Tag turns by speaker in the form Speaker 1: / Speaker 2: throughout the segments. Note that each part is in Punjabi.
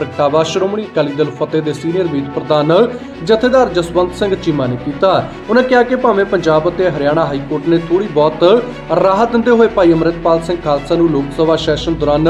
Speaker 1: ਪ੍ਰਗਟਾਵਾ ਸ਼੍ਰੋਮਣੀ ਅਕਾਲੀ ਦਲ ਫਤਿਹ ਦੇ ਸੀਨੀਅਰ ਮੀਤ ਪ੍ਰਧਾਨ ਜਥੇਦਾਰ ਜਸਵੰਤ ਸਿੰਘ ਚੀਮਾ ਨੇ ਕੀਤਾ। ਉਹਨਾਂ ਕਿਹਾ ਕਿ ਭਾਵੇਂ ਪੰਜਾਬ ਅਤੇ ਹਰਿਆਣਾ ਹਾਈ ਕੋਰਟ ਨੇ ਥੋੜੀ ਬਹੁਤ ਰਾਹਤ ਦਿੰਦੇ ਹੋਏ ਭਾਈ ਅਮਰਿਤਪਾਲ ਸਿੰਘ ਖਾਲਸਾ ਨੂੰ ਲੋਕ ਸਭਾ ਸੈਸ਼ਨ ਦੌਰਾਨ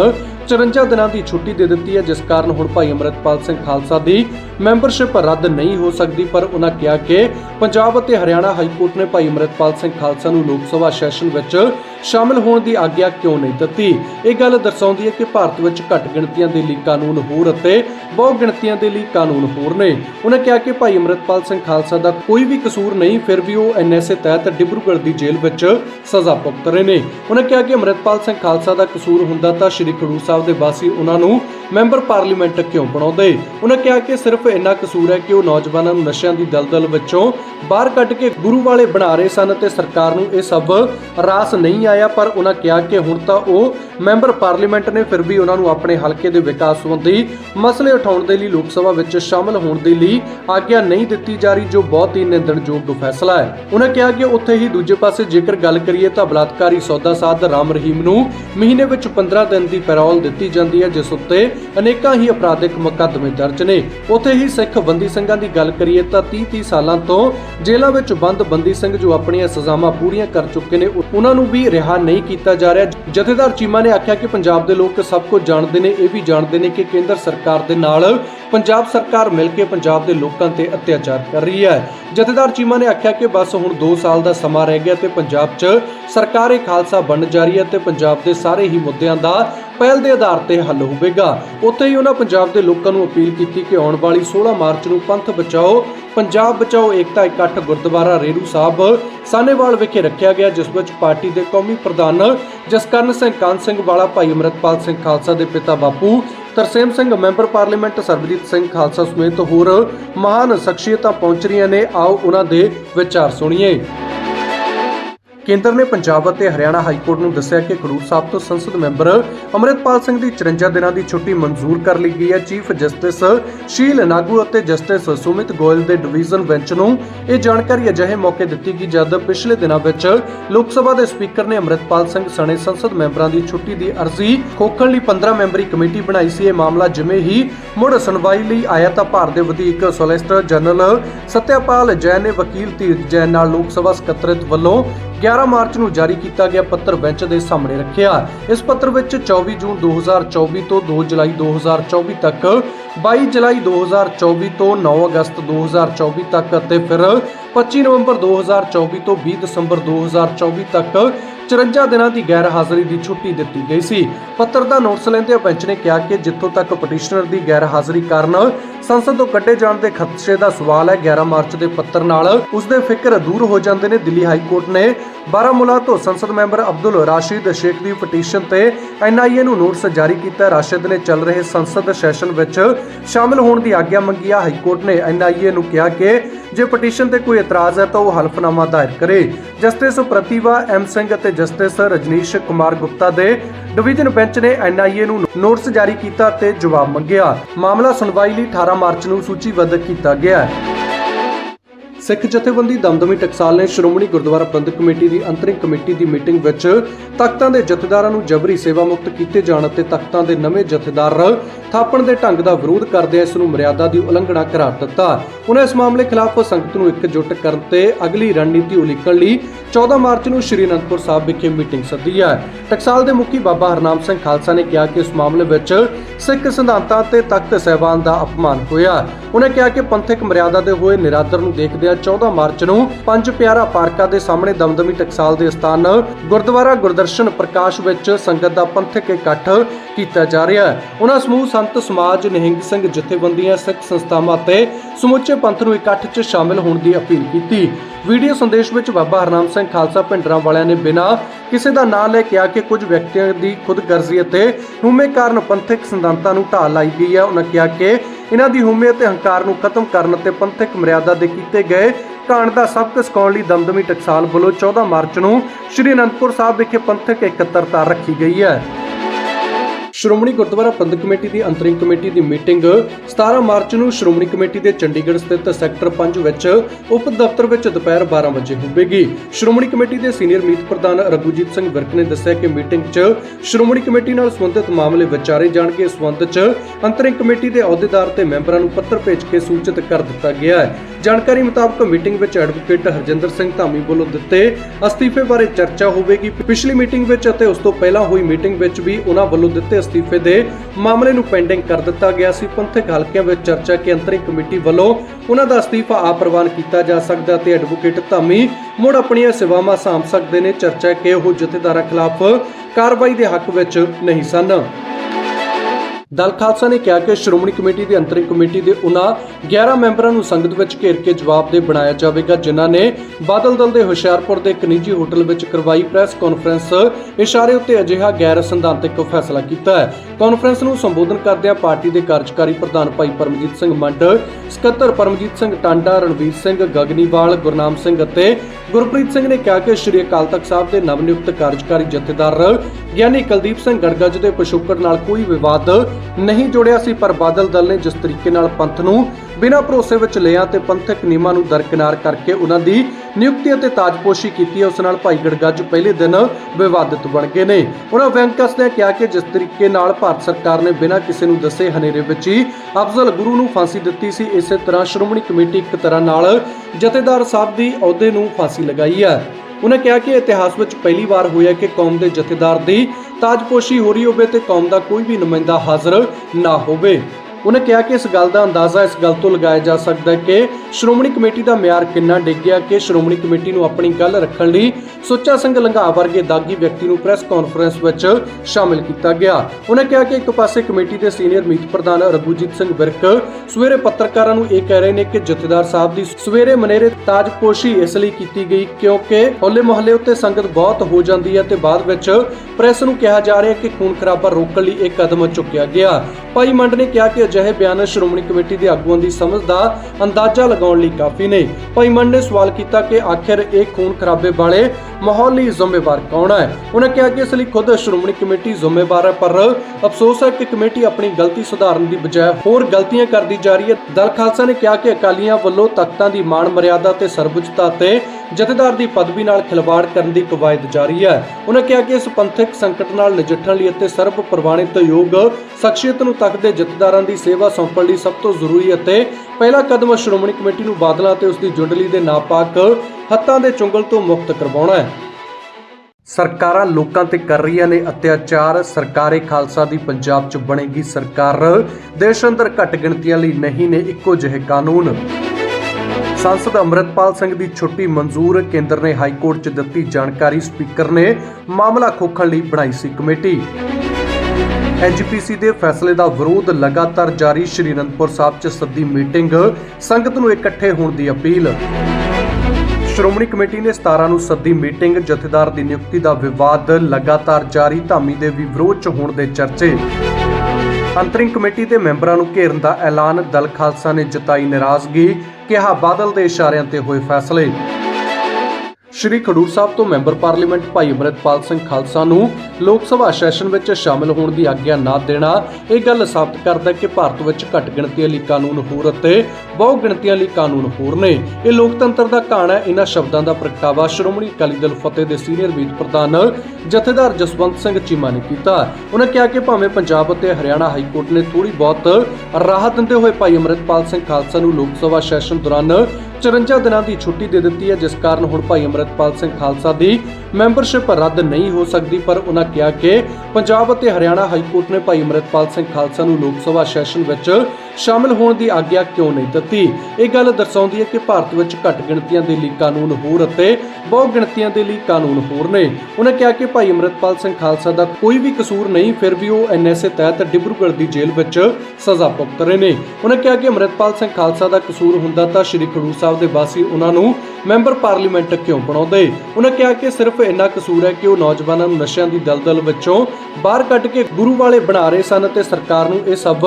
Speaker 1: 54 ਦਿਨਾਂ ਦੀ ਛੁੱਟੀ ਦੇ ਦਿੱਤੀ ਹੈ, ਜਿਸ ਕਾਰਨ ਹੁਣ ਭਾਈ ਅਮਰਿਤਪਾਲ ਸਿੰਘ ਖਾਲਸਾ ਦੀ ਮੈਂਬਰਸ਼ਿਪ ਰੱਦ ਨਹੀਂ ਹੋ ਸਕਦੀ, ਪਰ ਉਹਨਾਂ ਕਿਹਾ ਕਿ ਪੰਜਾਬ ਅਤੇ ਹਰਿਆਣਾ ਹਾਈ ਕੋਰਟ ਨੇ ਭਾਈ ਅਮਰਿਤਪਾਲ ਸਿੰਘ ਖਾਲਸਾ ਨੂੰ ਲੋਕ ਸਭਾ ਸੈਸ਼ਨ ਵਿੱਚ ਸ਼ਾਮਲ ਹੋਣ ਦੀ ਆਗਿਆ ਕਿਉਂ ਨਹੀਂ ਦਿੱਤੀ? ਇਹ ਗੱਲ ਦਰਸਾਉਂਦੀ ਹੈ ਕਿ ਭਾਰਤ ਵਿੱਚ ਘੱਟ ਗਿਣਤੀਆਂ ਦੇ ਲਈ ਕਾਨੂੰਨ ਹੋਰ ਅਤੇ ਬਹੁ ਗਿਣਤੀਆਂ ਦੇ ਲਈ ਕਾਨੂੰਨ ਹੋਰ ਨੇ। ਉਹਨਾਂ ਕਿਹਾ ਕਿ ਭਾਈ ਅਮਰਿਤਪਾਲ ਸਿੰਘ ਖਾਲਸਾ ਦਾ ਕੋਈ ਵੀ ਕਸੂਰ ਨਹੀਂ, ਫਿਰ ਵੀ ਉਹ ਐਨਐਸਏ ਤਹਿਤ ਡਿਬਰੂਗੜ੍ਹ ਦੀ ਜੇਲ੍ਹ ਵਿੱਚ ਸਜ਼ਾ ਭੁਗਤ ਰਹੇ ਨੇ। ਉਹਨਾਂ ਕਿਹਾ ਕਿ ਅਮਰਿਤਪਾਲ ਸਿੰਘ ਖਾਲਸਾ ਦਾ ਕਸੂਰ ਹੁੰਦਾ ਤਾਂ ਸ਼੍ਰੀ ਖਡੂਰ ਸਾਹਿਬ ਦੇ ਵਾਸੀ ਉਹਨਾਂ ਨੂੰ ਮੈਂਬਰ ਪਾਰਲੀਮੈਂਟ ਕਿਉਂ ਬਣਾਉਂਦੇ? ਉਹਨਾਂ ਕਿਹਾ ਕਿ ਸਿਰਫ ਇੰਨਾ ਕਸੂਰ ਹੈ ਕਿ ਉਹ ਨੌਜਵਾਨਾਂ ਨੂੰ ਨਸ਼ਿਆਂ ਦੀ ਦਲਦਲ ਵਿੱਚੋਂ ਬਾਹਰ ਕੱਢ ਕੇ ਗੁਰੂ ਵਾਲੇ ਬਣਾ ਰਹੇ ਸਨ ਤੇ ਸਰਕਾਰ ਨੂੰ ਇਹ ਸਭ ਰਾਸ ਨਹੀਂ ਆਇਆ, ਪਰ ਉਹਨਾਂ ਕਿਹਾ ਕਿ ਹੁਣ ਤਾਂ ਉਹ ਮੈਂਬਰ ਪਾਰਲੀਮੈਂਟ ਨੇ ਫਿਰ ਵੀ ਉਹਨਾਂ ਨੂੰ ਆਪਣੇ ਹਲਕੇ ਦੇ ਵਿਕਾਸ ਸੰਬੰਧੀ ਮਸਲੇ ਉਠਾਉਣ ਦੇ ਲਈ ਲੋਕ ਸਭਾ ਵਿੱਚ ਸ਼ਾਮਲ ਹੋਣ ਦੇ ਲਈ ਆਗਿਆ ਨਹੀਂ ਦਿੱਤੀ ਜਾ ਰਹੀ, ਜੋ ਬਹੁਤ ਹੀ ਨਿੰਦਣਯੋਗ ਫੈਸਲਾ ਹੈ। ਉਹਨਾਂ ਕਿਹਾ ਕਿ ਉੱਥੇ ਹੀ ਦੂਜੇ ਪਾਸੇ ਜੇਕਰ ਗੱਲ ਕਰੀਏ ਤਾਂ ਬਲਾਤਕਾਰੀ ਸੌਦਾ ਸਾਧ ਰਾਮ ਰਹੀਮ ਨੂੰ ਮਹੀਨੇ ਵਿੱਚ 15 ਦਿਨ ਦੀ ਪੈਰੋਲ ਦਿੱਤੀ ਜਾਂਦੀ ਹੈ, ਜਿਸ ਉੱਤੇ ਅਨੇਕਾਂ ਹੀ ਅਪਰਾਧਿਕ ਮੁਕੱਦਮੇ ਦਰਜ ਨੇ। ਉੱਥੇ ਹੀ ਸਿੱਖ ਬੰਦੀ ਸਿੰਘਾਂ ਦੀ ਗੱਲ ਕਰੀਏ ਤਾਂ 30-30 ਸਾਲਾਂ ਤੋਂ ਜੇਲ੍ਹਾਂ ਵਿੱਚ ਬੰਦ ਬੰਦੀ ਸਿੰਘ ਜੋ ਆਪਣੀਆਂ ਸਜ਼ਾਵਾਂ ਪੂਰੀਆਂ ਕਰ ਚੁੱਕੇ ਨੇ ਉਹ- ਉਹਨਾਂ ਨੂੰ ਵੀ ਰਿਹਾ ਨਹੀਂ ਕੀਤਾ ਜਾ ਰਿਹਾ। ਜਥੇਦਾਰ ਚੀਮਾ ਨੇ ਆਖਿਆ ਕਿ ਪੰਜਾਬ ਦੇ ਲੋਕ ਸਭ ਕੁਝ ਜਾਣਦੇ ਨੇ, ਇਹ ਵੀ ਜਾਣਦੇ ਨੇ ਕਿ ਕੇਂਦਰ ਸਰਕਾਰ ਦੇ ਨਾਲ ਪੰਜਾਬ ਸਰਕਾਰ ਮਿਲ ਕੇ ਪੰਜਾਬ ਦੇ ਲੋਕਾਂ ਤੇ ਅਤਿਆਚਾਰ ਕਰ ਰਹੀ ਹੈ। ਜਥੇਦਾਰ ਚੀਮਾ ਨੇ ਆਖਿਆ ਕਿ ਬਸ ਹੁਣ 2 ਸਾਲ ਦਾ ਸਮਾਂ ਰਹਿ ਗਿਆ ਤੇ ਪੰਜਾਬ 'ਚ ਸਰਕਾਰ ਇਹ ਖਾਲਸਾ ਬਣ ਜਾ ਰਹੀ ਹੈ ਤੇ ਪੰਜਾਬ ਦੇ ਸਾਰੇ ਹੀ ਮੁੱਦਿਆਂ ਦਾ ਪਹਿਲ ਦੇ ਆਧਾਰ ਤੇ ਹੱਲ ਹੋਵੇਗਾ। ਉੱਥੇ ਹੀ ਉਹਨਾਂ ਪੰਜਾਬ ਦੇ ਲੋਕਾਂ ਨੂੰ ਅਪੀਲ ਕੀਤੀ ਕਿ ਆਉਣ ਵਾਲੀ 16 ਮਾਰਚ ਨੂੰ ਪੰਥ ਬਚਾਓ। ਪੰਜਾਬ ਬਚਾਓ, ਏਕਤਾ, ਇਕੱਠ, ਗੁਰਦੁਆਰਾ, ਰੇਰੂ ਸਾਹਿਬ ਸਾਨੇਵਾਲ ਵਿਖੇ ਰੱਖਿਆ ਗਿਆ, ਜਿਸ ਵਿੱਚ ਪਾਰਟੀ ਦੇ ਕੌਮੀ ਪ੍ਰਧਾਨ ਜਸਕਰਨ ਸਿੰਘ ਕਾਨ ਸਿੰਘ ਵਾਲਾ, ਭਾਈ ਅਮਰਿਤਪਾਲ ਸਿੰਘ ਖਾਲਸਾ ਦੇ ਪਿਤਾ ਬਾਪੂ, ਤਰਸੇਮ ਸਿੰਘ, ਮੈਂਬਰ ਪਾਰਲੀਮੈਂਟ ਸਰਬਜੀਤ ਸਿੰਘ ਖਾਲਸਾ ਸਮੇਤ ਹੋਰ ਮਹਾਨ ਸ਼ਖਸੀਅਤਾਂ ਪਹੁੰਚ ਰਹੀਆਂ ਨੇ। ਆਓ ਉਹਨਾਂ ਦੇ ਵਿਚਾਰ ਸੁਣੀਏ। ਕੇਂਦਰ ਨੇ ਪੰਜਾਬ ਅਤੇ ਹਰਿਆਣਾ ਹਾਈ ਕੋਰਟ ਨੂੰ ਦੱਸਿਆ ਕਿ ਖਡੂਰ ਸਾਹਿਬ ਤੋਂ ਸੰਸਦ ਮੈਂਬਰ ਅਮਰਿਤਪਾਲ ਸਿੰਘ ਦੀ 54 ਦਿਨਾਂ ਦੀ ਛੁੱਟੀ ਮਨਜ਼ੂਰ ਕਰ ਲਈ ਗਈ ਹੈ। ਚੀਫ ਜਸਟਿਸ ਸ਼ੀਲ ਨਾਗੂ ਅਤੇ ਜਸਟਿਸ ਸੁਮਿਤ ਗੋਇਲ ਦੇ ਡਿਵੀਜ਼ਨ ਬੈਂਚ ਨੂੰ ਇਹ ਜਾਣਕਾਰੀ ਅਜਿਹੇ ਮੌਕੇ ਦਿੱਤੀ ਗਈ ਜਦ ਪਿਛਲੇ ਦਿਨਾਂ ਵਿੱਚ ਲੋਕ ਸਭਾ ਦੇ ਸਪੀਕਰ ਨੇ ਅਮਰਿਤਪਾਲ ਸਿੰਘ ਸਣੇ ਸੰਸਦ ਮੈਂਬਰਾਂ ਦੀ ਛੁੱਟੀ ਦੀ ਅਰਜ਼ੀ ਖੋਖਣ ਲਈ 15 ਮੈਂਬਰੀ ਕਮੇਟੀ ਬਣਾਈ ਸੀ। ਇਹ ਮਾਮਲਾ ਜਿਵੇਂ ਹੀ ਮੁੜ ਸੁਣਵਾਈ ਲਈ ਆਇਆ ਤਾਂ ਭਾਰਤ ਦੇ ਵਧੀਕ ਸੋਲਿਸਟਰ ਜਨਰਲ ਸਤਿਆਪਾਲ ਜੈਨ ਨੇ ਵਕੀਲ ਧੀਰ ਜੈਨ ਨਾਲ ਲੋਕ ਸਭਾ ਸਕੱਤਰੇਤ ਵੱਲੋਂ 11 ਮਾਰਚ ਨੂੰ ਜਾਰੀ ਕੀਤਾ ਗਿਆ ਪੱਤਰ ਬੈਂਚ ਦੇ ਸਾਹਮਣੇ ਰੱਖਿਆ। ਇਸ ਪੱਤਰ ਵਿੱਚ 24 ਜੂਨ 2024 ਤੋਂ 2 ਜੁਲਾਈ 2024 ਤੱਕ 22 ਜੁਲਾਈ 2024 ਤੋਂ 9 ਅਗਸਤ 2024 ਤੱਕ ਅਤੇ ਫਿਰ 25 ਨਵੰਬਰ 2024 ਤੋਂ 20 ਦਸੰਬਰ 2024 ਤੱਕ 54 ਦਿਨਾਂ ਦੀ ਗੈਰ ਹਾਜ਼ਰੀ ਦੀ ਛੁੱਟੀ ਦਿੱਤੀ ਗਈ ਸੀ। ਪੱਤਰ ਦਾ ਨੋਟਿਸ ਲੈਂਦੇ ਬੈਂਚ ਨੇ ਕਿਹਾ ਕਿ ਜਿੱਥੋਂ ਤੱਕ ਪਟੀਸ਼ਨਰ ਦੀ ਗੈਰ ਹਾਜ਼ਰੀ ਕਾਰਨ ਸੰਸਦ ਤੋਂ ਕੱਢੇ ਜਾਣ ਦੇ ਖਦਸ਼ੇ ਦਾ ਸਵਾਲ ਹੈ 11 ਮਾਰਚ ਦੇ ਪੱਤਰ ਨਾਲ ਉਸ ਦੇ ਫਿਕਰ ਦੂਰ ਹੋ ਜਾਂਦੇ ਨੇ। ਦਿੱਲੀ ਹਾਈ ਕੋਰਟ ਨੇ ਬਾਰਾਮੂਲਾ ਤੋਂ ਸੰਸਦ ਮੈਂਬਰ ਅਬਦੁਲ ਰਾਸ਼ਿਦ ਸ਼ੇਖ ਦੀ ਪਟੀਸ਼ਨ ਤੇ ਐਨਆਈਏ ਨੂੰ ਨੋਟਿਸ ਜਾਰੀ ਕੀਤਾ। ਹੈ। ਰਾਸ਼ਿਦ ਨੇ ਚੱਲ ਰਹੇ ਸੰਸਦ ਸੈਸ਼ਨ ਵਿੱਚ ਸ਼ਾਮਲ ਹੋਣ ਦੀ ਆਗਿਆ ਮੰਗੀ ਹਾਈ ਕੋਰਟ ਨੇ ਐਨਆਈਏ ਨੂੰ ਕਿਹਾ ਕਿ ਜੇ ਪਟੀਸ਼ਨ ਤੇ ਕੋਈ ਇਤਰਾਜ਼ ਹੈ ਤਾਂ ਉਹ ਹਲਫਨਾਮਾ ਦਾਇਰ ਕਰੇ। ਜਸਟਿਸ ਪ੍ਰਤੀਵਾ ਐਮ ਸਿੰਘ ਅਤੇ ਜਸਟਿਸ ਰਜਨੀਸ਼ ਕੁਮਾਰ ਗੁਪਤਾ ਦੇ ਡਿਵੀਜ਼ਨ ਬੈਂਚ ਨੇ ਐਨਆਈਏ ਨੂੰ ਨੋਟਿਸ ਜਾਰੀ ਕੀਤਾ ਤੇ ਜਵਾਬ ਮੰਗਿਆ। ਮਾਮਲਾ ਸੁਣਵਾਈ ਲਈ 18 ਮਾਰਚ ਨੂੰ ਸੂਚੀਬੱਧ ਕੀਤਾ ਗਿਆ ਹੈ। ਸਿੱਖ ਜਥੇਬੰਦੀ ਦਮਦਮੀ ਟਕਸਾਲ ਨੇ ਸ਼੍ਰੋਮਣੀ ਗੁਰਦੁਆਰਾ ਪ੍ਰਬੰਧਕ ਕਮੇਟੀ ਦੀ ਅੰਤਰਿਮ ਕਮੇਟੀ ਦੀ ਮੀਟਿੰਗ ਵਿੱਚ ਤਖਤਾਂ ਦੇ ਜਥੇਦਾਰਾਂ ਨੂੰ ਜਬਰੀ ਸੇਵਾ ਮੁਕਤ ਕੀਤੇ ਜਾਣ ਅਤੇ ਤਖਤਾਂ ਦੇ ਨਵੇਂ ਜਥੇਦਾਰ ਥਾਪਣ ਦੇ ਢੰਗ ਦਾ ਵਿਰੋਧ ਕਰਦੇ ਇਸ ਨੂੰ ਮਰਿਆਦਾ ਦੀ ਉਲੰਘਣਾ ਕਰਾਰ ਦਿੱਤਾ। ਉਹਨਾਂ ਇਸ ਮਾਮਲੇ ਖਿਲਾਫ ਸੰਗਤ ਨੂੰ ਇਕਜੁੱਟ ਕਰਨ ਤੇ ਅਗਲੀ ਰਣਨੀਤੀ ਉਲੀਕਣ ਲਈ 14 ਮਾਰਚ ਨੂੰ ਸ਼੍ਰੀ ਅਨੰਦਪੁਰ ਸਾਹਿਬ ਵਿਖੇ ਮੀਟਿੰਗ ਸੱਦੀ ਹੈ। ਟਕਸਾਲ ਦੇ ਮੁਖੀ ਬਾਬਾ ਹਰਨਾਮ ਸਿੰਘ ਖਾਲਸਾ ਨੇ ਕਿਹਾ ਕਿ ਇਸ ਮਾਮਲੇ ਵਿੱਚ ਸਿੱਖ ਸਿਧਾਂਤਾਂ ਤੇ ਤਖਤ ਸਹਿਬਾਨ ਦਾ ਅਪਮਾਨ ਹੋਇਆ। ਉਹਨਾਂ ਕਿਹਾ ਕਿ ਪੰਥਕ ਮਰਿਆਦਾ ਦੇ ਹੋਏ ਨਿਰਾਦਰ ਨੂੰ ਦੇਖਦਿਆਂ 14 ਮਾਰਚ ਨੂੰ ਪੰਜ ਪਿਆਰਾ ਪਾਰਕਾਂ ਦੇ ਸਾਹਮਣੇ ਦਮਦਮੀ ਟਕਸਾਲ ਦੇ ਸਥਾਨ ਗੁਰਦੁਆਰਾ ਗੁਰਦਰਸ਼ਨ ਪ੍ਰਕਾਸ਼ ਵਿੱਚ ਸੰਗਤ ਦਾ ਪੰਥਕ ਇਕੱਠ ਕੀਤਾ ਜਾ ਰਿਹਾ ਹੈ। ਉਹਨਾਂ ਸਮੂਹ ਸੰਤ ਸਮਾਜ ਨਿਹੰਗ ਸਿੰਘ ਜਥੇਬੰਦੀਆਂ, ਸਿੱਖ ਸੰਸਥਾਵਾਂ ਅਤੇ ਸਮੁੱਚੇ ਪੰਥ ਨੂੰ ਇਕੱਠ 'ਚ ਸ਼ਾਮਿਲ ਹੋਣ ਦੀ ਅਪੀਲ ਕੀਤੀ। ਵੀਡੀਓ ਸੰਦੇਸ਼ ਵਿੱਚ ਬਾਬਾ ਹਰਨਾਮ ਸਿੰਘ ਖਾਲਸਾ ਭਿੰਡਰਾਂ ਵਾਲਿਆਂ ਨੇ ਬਿਨਾਂ ਕਿਸੇ ਦਾ ਨਾਂ ਲੈ ਕੇ ਕਿਹਾ ਕਿ ਕੁਝ ਵਿਅਕਤੀਆਂ ਦੀ ਖੁਦਗਰਜ਼ੀ ਅਤੇ ਹਉਮੈ ਕਾਰਨ ਪੰਥਕ ਸਿਧਾਂਤਾਂ ਨੂੰ ਢਾਹ ਲਾਈ ਗਈ ਹੈ। ਉਹਨਾਂ ਕਿਹਾ ਕਿ ਇਹਨਾਂ ਦੀ ਹਉਮੈ ਅਤੇ ਹੰਕਾਰ ਨੂੰ ਖਤਮ ਕਰਨ ਅਤੇ ਪੰਥਕ ਮਰਿਆਦਾ ਦੇ ਕੀਤੇ ਗਏ ਕਾਂਡ ਦਾ ਸਬਕ ਸਿਖਾਉਣ ਲਈ ਦਮਦਮੀ ਟਕਸਾਲ ਵੱਲੋਂ 14 ਮਾਰਚ ਨੂੰ ਸ਼੍ਰੀ ਅਨੰਦਪੁਰ ਸਾਹਿਬ ਵਿਖੇ ਪੰਥਕ ਇਕੱਤਰਤਾ ਰੱਖੀ ਗਈ ਹੈ। ਸ਼੍ਰੋਮਣੀ ਗੁਰਦੁਆਰਾ ਪ੍ਰਬੰਧਕ ਕਮੇਟੀ ਦੀ ਅੰਤਰਿਮ ਕਮੇਟੀ ਦੀ ਮੀਟਿੰਗ 17 ਮਾਰਚ ਨੂੰ ਸ਼੍ਰੋਮਣੀ ਕਮੇਟੀ ਦੇ ਚੰਡੀਗੜ੍ਹ ਸਥਿਤ ਸੈਕਟਰ 5 ਵਿੱਚ ਉਪ ਦਫ਼ਤਰ ਵਿੱਚ ਦੁਪਹਿਰ 12 ਵਜੇ ਹੋਵੇਗੀ। ਸ਼੍ਰੋਮਣੀ ਕਮੇਟੀ ਦੇ ਸੀਨੀਅਰ ਮੀਤ ਪ੍ਰਧਾਨ ਰਘੂਜੀਤ ਸਿੰਘ ਵਿਰਕ ਨੇ ਦੱਸਿਆ ਕਿ ਮੀਟਿੰਗ 'ਚ ਸ਼੍ਰੋਮਣੀ ਕਮੇਟੀ ਨਾਲ ਸੰਬੰਧਿਤ ਮਾਮਲੇ ਵਿਚਾਰੇ ਜਾਣਗੇ। ਇਸ ਸੰਬੰਧ 'ਚ ਅੰਤਰਿਮ ਕਮੇਟੀ ਦੇ ਅਹੁਦੇਦਾਰ ਤੇ ਮੈਂਬਰਾਂ ਨੂੰ ਪੱਤਰ ਭੇਜ ਕੇ ਸੂਚਿਤ ਕਰ ਦਿੱਤਾ ਗਿਆ ਹੈ। ਜਾਣਕਾਰੀ ਮੁਤਾਬਕ ਮੀਟਿੰਗ ਵਿੱਚ ਐਡਵੋਕੇਟ ਹਰਜਿੰਦਰ ਸਿੰਘ ਧਾਮੀ ਵੱਲੋਂ ਦਿੱਤੇ ਅਸਤੀਫੇ ਬਾਰੇ ਚਰਚਾ ਹੋਵੇਗੀ। ਪਿਛਲੀ ਮੀਟਿੰਗ ਵਿੱਚ ਅਤੇ ਉਸ ਤੋਂ ਪਹਿਲਾਂ ਹੋਈ ਮੀਟਿੰਗ ਵਿੱਚ ਵੀ ਉਹਨਾਂ ਵੱਲੋਂ ਦਿੱਤੇ ਅਸਤੀਫੇ ਦੇ ਮਾਮਲੇ ਨੂੰ ਪੈਂਡਿੰਗ ਕਰ ਦਿੱਤਾ ਗਿਆ ਸੀ। ਪੰਥਕ ਹਲਕਿਆਂ ਵਿੱਚ ਚਰਚਾ ਕੇ ਅੰਤਰਿਮ ਕਮੇਟੀ ਵੱਲੋਂ ਉਹਨਾਂ ਦਾ ਅਸਤੀਫਾ ਆ ਪ੍ਰਵਾਨ ਕੀਤਾ ਜਾ ਸਕਦਾ ਤੇ ਐਡਵੋਕੇਟ ਧਾਮੀ ਮੁੜ ਆਪਣੀਆਂ ਸੇਵਾਵਾਂ ਸਾਂਭ ਸਕਦੇ ਨੇ। ਚਰਚਾ ਕਿ ਉਹ ਜਥੇਦਾਰਾਂ ਖਿਲਾਫ ਕਾਰਵਾਈ ਦੇ ਹੱਕ ਵਿੱਚ ਨਹੀਂ ਸਨ। ਦਲ ਖਾਲਸਾ ਨੇ ਕਿਹਾ ਕਿ ਸ਼੍ਰੋਮਣੀ ਕਮੇਟੀ ਦੀ ਅੰਤਰਿਮ ਕਮੇਟੀ ਦੇ ਉਹਨਾਂ 11 ਮੈਂਬਰਾਂ ਨੂੰ ਸੰਗਤ ਵਿੱਚ ਘੇਰ ਕੇ ਜਵਾਬਦੇਹ ਬਣਾਇਆ ਜਾਵੇਗਾ, ਜਿਨ੍ਹਾਂ ਨੇ ਬਾਦਲ ਦਲ ਦੇ ਹੁਸ਼ਿਆਰਪੁਰ ਦੇ ਇੱਕ ਨਿੱਜੀ ਹੋਟਲ ਵਿੱਚ ਕਰਵਾਈ ਪ੍ਰੈਸ ਕਾਨਫਰੰਸ। ਇਸ਼ਾਰੇ ਉੱਤੇ ਅਜਿਹਾ ਗੈਰ ਸੰਵਿਧਾਨਕ ਫੈਸਲਾ ਕੀਤਾ ਹੈ। ਕਾਨਫਰੰਸ ਨੂੰ ਸੰਬੋਧਨ ਕਰਦਿਆਂ ਪਾਰਟੀ ਦੇ ਕਾਰਜਕਾਰੀ ਪ੍ਰਧਾਨ ਭਾਈ ਪਰਮਜੀਤ ਸਿੰਘ ਮੰਡ, ਸਕੱਤਰ ਪਰਮਜੀਤ ਸਿੰਘ ਟਾਂਡਾ, ਰਣਵੀਰ ਸਿੰਘ ਗਗਨੀਵਾਲ, ਗੁਰਨਾਮ ਸਿੰਘ ਅਤੇ ਗੁਰਪ੍ਰੀਤ ਸਿੰਘ ਨੇ ਕਿਹਾ ਕਿ ਸ਼੍ਰੀ ਅਕਾਲ ਤਖਤ ਸਾਹਿਬ ਦੇ ਨਵ ਨਿਯੁਕਤ ਕਾਰਜਕਾਰੀ ਜਥੇਦਾਰ ਗਿਆਨੀ ਕੁਲਦੀਪ ਸਿੰਘ ਗੜਗੱਜ ਦੇ ਪਿਛੋਕੜ ਨਾਲ ਕੋਈ ਵਿਵਾਦ ਨਹੀਂ ਜੁੜਿਆ ਸੀ, ਪਰ ਬਾਦਲ ਦਲ ਨੇ ਜਿਸ ਤਰੀਕੇ ਨਾਲ ਪੰਥ ਨੂੰ ਬਿਨਾਂ ਭਰੋਸੇ ਵਿੱਚ ਲਿਆ ਤੇ ਪੰਥਕ ਨਿਯਮਾਂ ਨੂੰ ਦਰਕਿਨਾਰ ਕਰਕੇ ਉਹਨਾਂ ਦੀ ਨਿਯੁਕਤੀ ਅਤੇ ਤਾਜਪੋਸ਼ੀ ਕੀਤੀ ਉਸ ਨਾਲ ਭਾਈ ਗੜਗੱਜ ਪਹਿਲੇ ਦਿਨ ਵਿਵਾਦਿਤ ਬਣ ਗਏ ਨੇ। ਉਹਨਾਂ ਵੈਂਕਸ ਨੇ ਕਿਹਾ ਕਿ ਜਿਸ ਤਰੀਕੇ ਨਾਲ ਭਾਰਤ ਸਰਕਾਰ ਨੇ ਬਿਨਾਂ ਕਿਸੇ ਨੂੰ ਦੱਸੇ ਹਨੇਰੇ ਵਿੱਚ ਹੀ ਅਫਜ਼ਲ ਗੁਰੂ ਨੂੰ ਫਾਂਸੀ ਦਿੱਤੀ ਸੀ, ਇਸੇ ਤਰ੍ਹਾਂ ਸ਼੍ਰੋਮਣੀ ਕਮੇਟੀ ਇੱਕ ਤਰ੍ਹਾਂ ਨਾਲ ਜਥੇਦਾਰ ਸਾਹਿਬ ਦੀ ਅਹੁਦੇ ਨੂੰ ਫਾਂਸੀ ਲਗਾਈ ਹੈ। ਉਹਨਾਂ ਕਿਹਾ ਕਿ ਇਤਿਹਾਸ ਵਿੱਚ ਪਹਿਲੀ ਵਾਰ ਹੋਇਆ ਕਿ ਕੌਮ ਦੇ ਜਥੇਦਾਰ ਦੀ ਤਾਜਪੋਸ਼ੀ ਹੋ ਰਹੀ ਹੋਵੇ ਤੇ ਕੌਮ ਦਾ ਕੋਈ ਵੀ ਨੁਮਾਇੰਦਾ ਹਾਜ਼ਰ ਨਾ ਹੋਵੇ। ਉਹਨੇ ਕਿਹਾ ਕਿ ਇਸ ਗੱਲ ਦਾ ਅੰਦਾਜ਼ਾ ਇਸ ਗੱਲ ਤੋਂ ਲਗਾਇਆ ਜਾ ਸਕਦਾ ਹੈ ਕਿ ਸ਼੍ਰੋਮਣੀ ਕਮੇਟੀ ਦਾ ਮਿਆਰ ਕਿੰਨਾ ਡਿੱਗ ਗਿਆ ਕਿ ਸ਼੍ਰੋਮਣੀ ਕਮੇਟੀ ਨੂੰ ਆਪਣੀ ਗੱਲ ਰੱਖਣ ਲਈ ਸੁੱਚਾ ਸਿੰਘ ਲੰਘਾ ਵਰਗੇ ਦਾਗੀ ਵਿਅਕਤੀ ਨੂੰ ਪ੍ਰੈਸ ਕਾਨਫਰੰਸ ਵਿੱਚ ਸ਼ਾਮਿਲ ਕੀਤਾ ਗਿਆ। ਉਹਨੇ ਕਿਹਾ ਕਿ ਇੱਕ ਪਾਸੇ ਕਮੇਟੀ ਦੇ ਸੀਨੀਅਰ ਮੀਤ ਪ੍ਰਧਾਨ ਰਘੂਜੀਤ ਸਿੰਘ ਵਿਰਕ ਸਵੇਰੇ ਪੱਤਰਕਾਰਾਂ ਨੂੰ ਇਹ ਕਹਿ ਰਹੇ ਨੇ ਕਿ ਜਥੇਦਾਰ ਸਾਹਿਬ ਦੀ ਸਵੇਰੇ ਮਨੇਰੇ ਤਾਜਪੋਸ਼ੀ ਇਸ ਲਈ ਕੀਤੀ ਗਈ ਕਿਉਂਕਿ ਹੋਲੇ ਮੁਹੱਲੇ ਉੱਤੇ ਸੰਗਤ ਬਹੁਤ ਹੋ ਜਾਂਦੀ ਹੈ ਤੇ ਬਾਅਦ ਵਿੱਚ ਪ੍ਰੈਸ ਨੂੰ ਕਿਹਾ ਜਾ ਰਿਹਾ ਕਿ ਖੂਨ ਖਰਾਬਾ ਰੋਕਣ ਲਈ ਇਹ ਕਦਮ ਚੁੱਕਿਆ ਗਿਆ। ਭਾਈ ਮੰਡ ਨੇ ਕਿਹਾ ਕਿ ਅਜਿਹੇ ਬਿਆਨ ਸ਼੍ਰੋਮਣੀ ਕਮੇਟੀ ਦੇ ਆਗੂਆਂ ਦੀ ਸਮਝ ਦਾ ਅੰਦਾਜ਼ਾ ਲਗਾਉਣ ਲਈ ਕਾਫੀ ਨੇ। ਭਾਈ ਨੇ ਸਵਾਲ ਕੀਤਾ ਕਿ ਆਖਿਰ ਇਹ ਖੂਨ ਖਰਾਬੇ ਵਾਲੇ ਮਾਹੌਲ ਲਈ ਜ਼ਿੰਮੇਵਾਰ ਕੌਣ ਹੈ? ਉਹਨਾਂ ਕਿਹਾ ਕਿ ਇਸ ਲਈ ਖੁਦ ਸ਼੍ਰੋਮਣੀ ਕਮੇਟੀ ਜ਼ਿੰਮੇਵਾਰ ਹੈ, ਪਰ ਅਫਸੋਸ ਹੈ ਕਿ ਕਮੇਟੀ ਆਪਣੀ ਗਲਤੀ ਸੁਧਾਰਨ ਦੀ ਬਜਾਏ ਹੋਰ ਗਲਤੀਆਂ ਕਰਦੀ ਜਾ ਰਹੀ ਹੈ। ਦਲ ਖਾਲਸਾ ਨੇ ਕਿਹਾ ਕਿ ਅਕਾਲੀਆਂ ਵੱਲੋਂ ਤਖਤਾਂ ਦੀ ਮਾਣ, ਮਰਿਆਦਾ ਤੇ ਸਰਵਉੱਚਤਾ ਤੇ ਜਥੇਦਾਰ ਦੀ ਪਦਵੀ ਨਾਲ ਖਿਲਵਾੜ ਕਰਨ ਦੀ ਕਵਾਇਦ ਜਾਰੀ ਹੈ। ਉਹਨਾਂ ਕਿਹਾ ਕਿ ਇਸ ਪੰਥਕ ਸੰਕਟ ਨਾਲ ਨਜਿੱਠਣ ਲਈ ਅਤੇ ਸਰਬ ਪ੍ਰਵਾਨਿਤ ਯੋਗ ਸ਼ਖਸੀਅਤ ਨੂੰ ਤੱਕ ਦੇ ਜਥੇਦਾਰਾਂ ਦੀ ਸੇਵਾ ਸੌਂਪਣ ਲਈ ਸਭ ਤੋਂ ਜ਼ਰੂਰੀ ਅਤੇ ਪਹਿਲਾ ਕਦਮ ਸ਼੍ਰੋਮਣੀ ਕਮੇਟੀ ਨੂੰ ਬਾਦਲਾਂ ਤੇ ਉਸ ਦੀ ਜੁੰਡਲੀ ਦੇ ਨਾਪਾਕ ਹੱਥਾਂ ਦੇ ਚੁੰਗਲ ਤੋਂ ਮੁਕਤ ਕਰਵਾਉਣਾ ਹੈ। ਸਰਕਾਰਾਂ ਲੋਕਾਂ ਤੇ ਕਰ ਰਹੀਆਂ ਨੇ ਅਤਿਆਚਾਰ। ਸਰਕਾਰੇ ਖਾਲਸਾ ਦੀ ਪੰਜਾਬ 'ਚ ਬਣੇਗੀ ਸਰਕਾਰ। ਦੇਸ਼ ਅੰਦਰ ਘੱਟ ਗਿਣਤੀਆਂ ਲਈ ਨਹੀਂ ਨੇ ਇੱਕੋ ਜਿਹੇ ਕਾਨੂੰਨ। ਸੰਸਦ ਅੰਮ੍ਰਿਤਪਾਲ ਸਿੰਘ ਦੀ ਛੁੱਟੀ ਮਨਜ਼ੂਰ। ਕੇਂਦਰ ਨੇ ਹਾਈ ਕੋਰਟ 'ਚ ਦਿੱਤੀ ਜਾਣਕਾਰੀ ਸਪੀਕਰ ਨੇ ਮਾਮਲਾ ਖੋਖਣ ਲਈ ਬਣਾਈ ਸੀ ਕਮੇਟੀ। ਐਜੀਪੀਸੀ ਦੇ ਫੈਸਲੇ ਦਾ ਵਿਰੋਧ ਲਗਾਤਾਰ ਜਾਰੀ ਸ਼੍ਰੀ ਅਨੰਦਪੁਰ ਸਾਹਿਬ 'ਚ ਸੱਦੀ ਮੀਟਿੰਗ। ਸੰਗਤ ਨੂੰ ਇਕੱਠੇ ਹੋਣ ਦੀ ਅਪੀਲ। ਸ਼੍ਰੋਮਣੀ ਕਮੇਟੀ ਨੇ 17 ਨੂੰ ਸੱਦੀ ਮੀਟਿੰਗ, ਜਥੇਦਾਰ ਦੀ ਨਿਯੁਕਤੀ ਦਾ ਵਿਵਾਦ ਲਗਾਤਾਰ ਜਾਰੀ, ਧਾਮੀ ਦੇ ਵੀ ਵਿਰੋਧ 'ਚ ਹੋਣ ਦੇ ਚਰਚੇ। ਅੰਤਰਿੰਗ ਕਮੇਟੀ ਦੇ ਮੈਂਬਰਾਂ ਨੂੰ ਘੇਰਨ ਦਾ ਐਲਾਨ, ਦਲ ਖਾਲਸਾ ਨੇ ਜਤਾਈ ਨਾਰਾਜ਼ਗੀ, ਕਿਹਾ ਬਾਦਲ ਦੇ ਇਸ਼ਾਰਿਆਂ ਤੇ ਹੋਏ ਫੈਸਲੇ। ਸ਼੍ਰੀ ਖਡੂਰ ਸਾਹਿਬ ਤੋਂ ਮੈਂਬਰ ਪਾਰਲੀਮੈਂਟ ਭਾਈ ਅਮਰਿਤਪਾਲ ਸਿੰਘ ਖਾਲਸਾ ਨੂੰ ਲੋਕ ਸਭਾ ਸੈਸ਼ਨ ਵਿੱਚ ਸ਼ਾਮਲ ਹੋਣ ਦੀ ਆਗਿਆ ਨਾ ਦੇਣਾ, ਇਹ ਗੱਲ ਸਾਬਤ ਕਰਦਾ ਕਿ ਭਾਰਤ ਵਿੱਚ ਘੱਟ ਗਿਣਤੀਆਂ ਲਈ ਕਾਨੂੰਨ ਹੋਰ ਅਤੇ ਬਹੁ ਗਿਣਤੀਆਂ ਲਈ ਕਾਨੂੰਨ ਹੋਰ ਨੇ। ਇਹ ਲੋਕਤੰਤਰ ਦਾ ਕਹਾਣਾ ਹੈ। ਇਹਨਾਂ ਸ਼ਬਦਾਂ ਦਾ ਪ੍ਰਗਟਾਵਾ ਸ਼੍ਰੋਮਣੀ ਅਕਾਲੀ ਦਲ ਫਤਿਹ ਦੇ ਸੀਨੀਅਰ ਮੀਤ ਪ੍ਰਧਾਨ ਜਥੇਦਾਰ ਜਸਵੰਤ ਸਿੰਘ ਚੀਮਾ ਨੇ ਕੀਤਾ। ਉਹਨਾਂ ਕਿਹਾ ਕਿ ਭਾਵੇਂ ਪੰਜਾਬ ਅਤੇ ਹਰਿਆਣਾ ਹਾਈ ਕੋਰਟ ਨੇ ਥੋੜੀ ਬਹੁਤ ਰਾਹਤ ਦਿੰਦੇ ਹੋਏ ਭਾਈ ਅਮਰਿਤਪਾਲ ਸਿੰਘ ਖਾਲਸਾ ਨੂੰ ਲੋਕ ਸਭਾ ਸੈਸ਼ਨ ਦੌਰਾਨ 54 ਦਿਨਾਂ ਦੀ ਛੁੱਟੀ ਦੇ ਦਿੱਤੀ ਹੈ, ਜਿਸ ਕਾਰਨ ਹੁਣ ਭਾਈ ਅਮਰਿਤਪਾਲ ਸਿੰਘ ਖਾਲਸਾ ਦੀ ਮੈਂਬਰਸ਼ਿਪ ਰੱਦ ਨਹੀਂ ਹੋ ਸਕਦੀ, ਪਰ ਉਹਨਾਂ ਕਿਹਾ ਕਿ ਪੰਜਾਬ ਅਤੇ ਹਰਿਆਣਾ ਹਾਈ ਕੋਰਟ ਨੇ ਭਾਈ ਅਮਰਿਤਪਾਲ ਸਿੰਘ ਖਾਲਸਾ ਨੂੰ ਲੋਕ ਸਭਾ ਸੈਸ਼ਨ ਵਿੱਚ ਸ਼ਾਮਲ ਹੋਣ ਦੀ ਆਗਿਆ ਕਿਉਂ ਨਹੀਂ ਦਿੱਤੀ? ਇਹ ਗੱਲ ਦਰਸਾਉਂਦੀ ਹੈ ਕਿ ਭਾਰਤ ਵਿੱਚ ਘੱਟ ਗਿਣਤੀਆਂ ਦੇ ਲਈ ਕਾਨੂੰਨ ਹੋਰ ਅਤੇ ਬਹੁ ਗਿਣਤੀਆਂ ਦੇ ਲਈ ਕਾਨੂੰਨ ਹੋਰ ਨੇ। ਉਹਨਾਂ ਕਿਹਾ ਕਿ ਭਾਈ ਅਮਰਿਤਪਾਲ ਸਿੰਘ ਖਾਲਸਾ ਦਾ ਕੋਈ ਵੀ ਕਸੂਰ ਨਹੀਂ, ਫਿਰ ਵੀ ਉਹ ਐਨਐਸਏ ਤਹਿਤ ਡਿਬਰੂਗੜ੍ਹ ਦੀ ਜੇਲ੍ਹ ਵਿੱਚ ਸਜ਼ਾ ਭੁਗਤ ਰਹੇ ਨੇ। ਉਹਨਾਂ ਕਿਹਾ ਕਿ ਅਮਰਿਤਪਾਲ ਸਿੰਘ ਖਾਲਸਾ ਦਾ ਕਸੂਰ ਹੁੰਦਾ ਤਾਂ ਸ਼੍ਰੀ ਖਡੂਰ ਸਾਹਿਬ ਦੇ ਵਾਸੀ ਉਹਨਾਂ ਨੂੰ ਮੈਂਬਰ ਪਾਰਲੀਮੈਂਟ ਕਿਉਂ ਬਣਾਉਂਦੇ? ਉਹਨਾਂ ਕਿਹਾ ਕਿ ਸਿਰਫ ਇੰਨਾ ਕਸੂਰ ਹੈ ਕਿ ਉਹ ਨੌਜਵਾਨਾਂ ਨੂੰ ਨਸ਼ਿਆਂ ਦੀ ਦਲਦਲ ਵਿੱਚੋਂ ਬਾਹਰ ਕੱਢ ਕੇ ਗੁਰੂ ਵਾਲੇ ਬਣਾ ਰਹੇ ਸਨ ਤੇ ਸਰਕਾਰ ਨੂੰ ਇਹ ਸਭ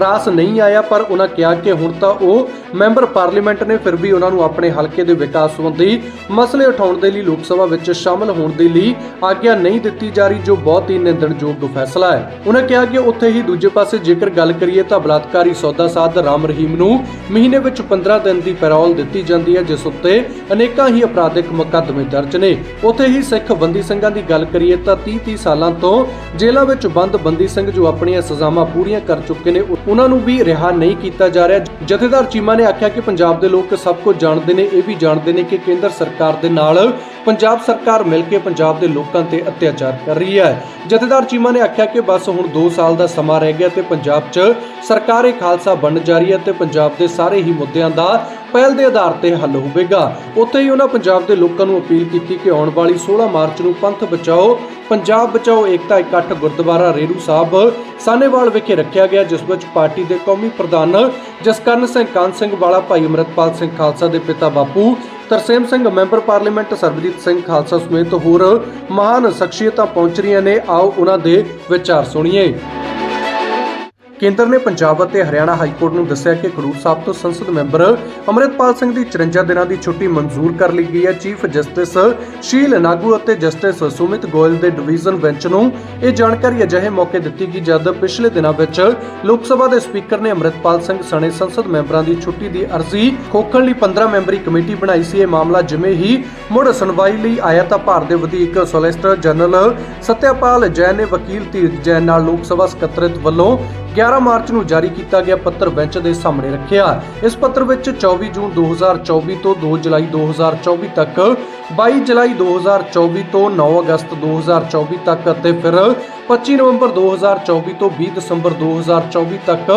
Speaker 1: ਰਾਸ ਨਹੀਂ ਨਹੀਂ ਆਇਆ, ਪਰ ਉਹਨਾਂ ਕਿਹਾ ਕਿ ਹੁਣ ਤਾਂ ਉਹ ਮੈਂਬਰ ਪਾਰਲੀਮੈਂਟ ਨੇ ਫਿਰ ਵੀ ਉਹਨਾਂ ਨੂੰ ਆਪਣੇ ਹਲਕੇ ਦੇ ਵਿਕਾਸ ਸੰਬੰਧੀ ਮਸਲੇ ਉਠਾਉਣ ਦੇ ਲਈ ਲੋਕ ਸਭਾ ਵਿੱਚ ਸ਼ਾਮਲ ਹੋਣ ਦੇ ਲਈ ਆਗਿਆ ਨਹੀਂ ਦਿੱਤੀ ਜਾ ਰਹੀ, ਜੋ ਬਹੁਤ ਹੀ ਨਿੰਦਣਯੋਗ ਫੈਸਲਾ ਹੈ। ਉਹਨਾਂ ਕਿਹਾ ਕਿ ਉੱਥੇ ਹੀ ਦੂਜੇ ਪਾਸੇ ਜੇਕਰ ਗੱਲ ਕਰੀਏ ਤਾਂ ਬਲਾਤਕਾਰੀ ਸੌਦਾ ਸਾਧ ਰਾਮ ਰਹੀਮ ਨੂੰ ਮਹੀਨੇ ਵਿੱਚ 15 ਦਿਨ ਦੀ ਪੈਰੋਲ ਦਿੱਤੀ ਜਾਂਦੀ ਹੈ, ਜਿਸ ਉੱਤੇ ਅਨੇਕਾਂ ਹੀ ਅਪਰਾਧਿਕ ਮੁਕੱਦਮੇ ਦਰਜ ਨੇ। ਉੱਥੇ ਹੀ ਸਿੱਖ ਬੰਦੀ ਸਿੰਘਾਂ ਦੀ ਗੱਲ ਕਰੀਏ ਤਾਂ 30-30 ਸਾਲਾਂ ਤੋਂ ਜੇਲ੍ਹਾਂ ਵਿੱਚ ਬੰਦ ਬੰਦੀ ਸਿੰਘ ਜੋ ਆਪਣੀਆਂ ਸਜ਼ਾਵਾਂ ਪੂਰੀਆਂ ਕਰ ਚੁੱਕੇ ਨੇ, ਉਹਨਾਂ ਨੂੰ ਵੀ ਰਿਹਾ ਨਹੀਂ ਕੀਤਾ ਜਾ ਰਿਹਾ। ਜਥੇਦਾਰ ਚੀਮਾ ਨੇ ਆਖਿਆ ਕਿ ਪੰਜਾਬ ਦੇ ਲੋਕ ਸਭ ਕੁਝ ਜਾਣਦੇ ਨੇ, ਇਹ ਵੀ ਜਾਣਦੇ ਨੇ ਕਿ ਕੇਂਦਰ ਸਰਕਾਰ ਦੇ ਨਾਲ ਪੰਜਾਬ ਸਰਕਾਰ ਮਿਲ ਕੇ ਪੰਜਾਬ ਦੇ ਲੋਕਾਂ ਤੇ ਅਤਿਆਚਾਰ ਕਰ ਰਹੀ ਹੈ। ਜਥੇਦਾਰ ਚੀਮਾ ਨੇ ਆਖਿਆ ਕਿ ਬਸ ਹੁਣ 2 ਸਾਲ ਦਾ ਸਮਾਂ ਰਹਿ ਗਿਆ ਤੇ ਪੰਜਾਬ 'ਚ ਸਰਕਾਰ ਇਹ ਖਾਲਸਾ ਬਣਨ ਜਾ ਰਹੀ ਹੈ ਤੇ ਪੰਜਾਬ ਦੇ ਸਾਰੇ ਹੀ ਮੁੱਦਿਆਂ ਦਾ ਪਹਿਲ ਦੇ ਆਧਾਰ ਤੇ ਹੱਲ ਹੋਵੇਗਾ। ਉੱਥੇ ਹੀ ਉਹਨਾਂ ਪੰਜਾਬ ਦੇ ਲੋਕਾਂ ਨੂੰ ਅਪੀਲ ਕੀਤੀ ਕਿ ਆਉਣ ਵਾਲੀ 16 ਮਾਰਚ ਨੂੰ ਪੰਥ ਬਚਾਓ, ਪੰਜਾਬ ਬਚਾਓ, ਏਕਤਾ, ਇਕੱਠ ਗੁਰਦੁਆਰਾ ਰੇਰੂ ਸਾਹਿਬ ਸਾਨੇਵਾਲ ਵਿਖੇ ਰੱਖਿਆ ਗਿਆ, ਜਿਸ ਵਿੱਚ ਪਾਰਟੀ ਦੇ ਕੌਮੀ ਪ੍ਰਧਾਨ ਜਸਕਰਨ ਸਿੰਘ ਕਾਨ ਸਿੰਘ ਵਾਲਾ, ਭਾਈ ਅਮਰਤਪਾਲ ਸਿੰਘ ਖਾਲਸਾ ਦੇ ਪਿਤਾ ਬਾਪੂ ਤਰਸੇਮ ਸਿੰਘ, ਮੈਂਬਰ ਪਾਰਲੀਮੈਂਟ ਸਰਬਜੀਤ ਸਿੰਘ ਖਾਲਸਾ ਸਮੇਤ ਹੋਰ ਮਹਾਨ ਸ਼ਖਸੀਅਤਾਂ ਪਹੁੰਚ ਰਹੀਆਂ ਨੇ। ਆਓ ਉਹਨਾਂ ਦੇ ਵਿਚਾਰ ਸੁਣੀਏ। ਕੇਂਦਰ ਨੇ ਪੰਜਾਬ ਅਤੇ ਹਰਿਆਣਾ ਹਾਈ ਕੋਰਟ ਨੂੰ ਦੱਸਿਆ ਕਿ ਖਡੂਰ ਸਾਹਿਬ ਤੋਂ ਸੰਸਦ ਮੈਂਬਰ ਅਮਰਿਤਪਾਲ ਸਿੰਘ ਦੀ 54 ਦਿਨਾਂ ਦੀ ਛੁੱਟੀ ਮਨਜ਼ੂਰ ਕਰ ਲਈ ਗਈ ਹੈ। ਚੀਫ ਜਸਟਿਸ ਸ਼ੀਲ ਨਾਗੂ ਅਤੇ ਜਸਟਿਸ ਸੁਮਿਤ ਗੋਇਲ ਦੇ ਡਿਵੀਜ਼ਨ ਬੈਂਚ ਨੂੰ ਇਹ ਜਾਣਕਾਰੀ ਅਜਿਹੇ ਮੌਕੇ ਦਿੱਤੀ ਗਈ ਜਦ ਪਿਛਲੇ ਦਿਨਾਂ ਵਿੱਚ ਲੋਕ ਸਭਾ ਦੇ ਸਪੀਕਰ ਨੇ ਅਮਰਿਤਪਾਲ ਸਿੰਘ ਸਣੇ ਸੰਸਦ ਮੈਂਬਰਾਂ ਦੀ ਛੁੱਟੀ ਦੀ ਅਰਜ਼ੀ ਖੋਖਣ ਲਈ 15 ਮੈਂਬਰੀ ਕਮੇਟੀ ਬਣਾਈ ਸੀ। ਇਹ ਮਾਮਲਾ ਜਿਵੇਂ ਹੀ ਮੁੜ ਸੁਣਵਾਈ ਲਈ ਆਇਆ ਤਾਂ ਭਾਰਤ ਦੇ ਵਧੀਕ ਸੋਲਿਸਟਰ ਜਨਰਲ ਸਤਿਆਪਾਲ ਜੈਨ ਨੇ ਵਕੀਲ ਧੀਰ ਜੈਨ ਨਾਲ ਲੋਕ ਸਭਾ ਸਕੱਤਰੇਤ ਵੱਲੋਂ 11 ਮਾਰਚ ਨੂੰ ਜਾਰੀ ਕੀਤਾ ਗਿਆ ਪੱਤਰ ਬੈਂਚ ਦੇ ਸਾਹਮਣੇ ਰੱਖਿਆ। ਇਸ ਪੱਤਰ ਵਿੱਚ 24 ਜੂਨ 2024 ਤੋਂ 2 ਜੁਲਾਈ 2024 ਤੱਕ 22 ਜੁਲਾਈ 2024 ਤੋਂ 9 ਅਗਸਤ 2024 ਤੱਕ ਅਤੇ ਫਿਰ 25 ਨਵੰਬਰ 2024 ਤੋਂ 20 ਦਸੰਬਰ 2024 ਤੱਕ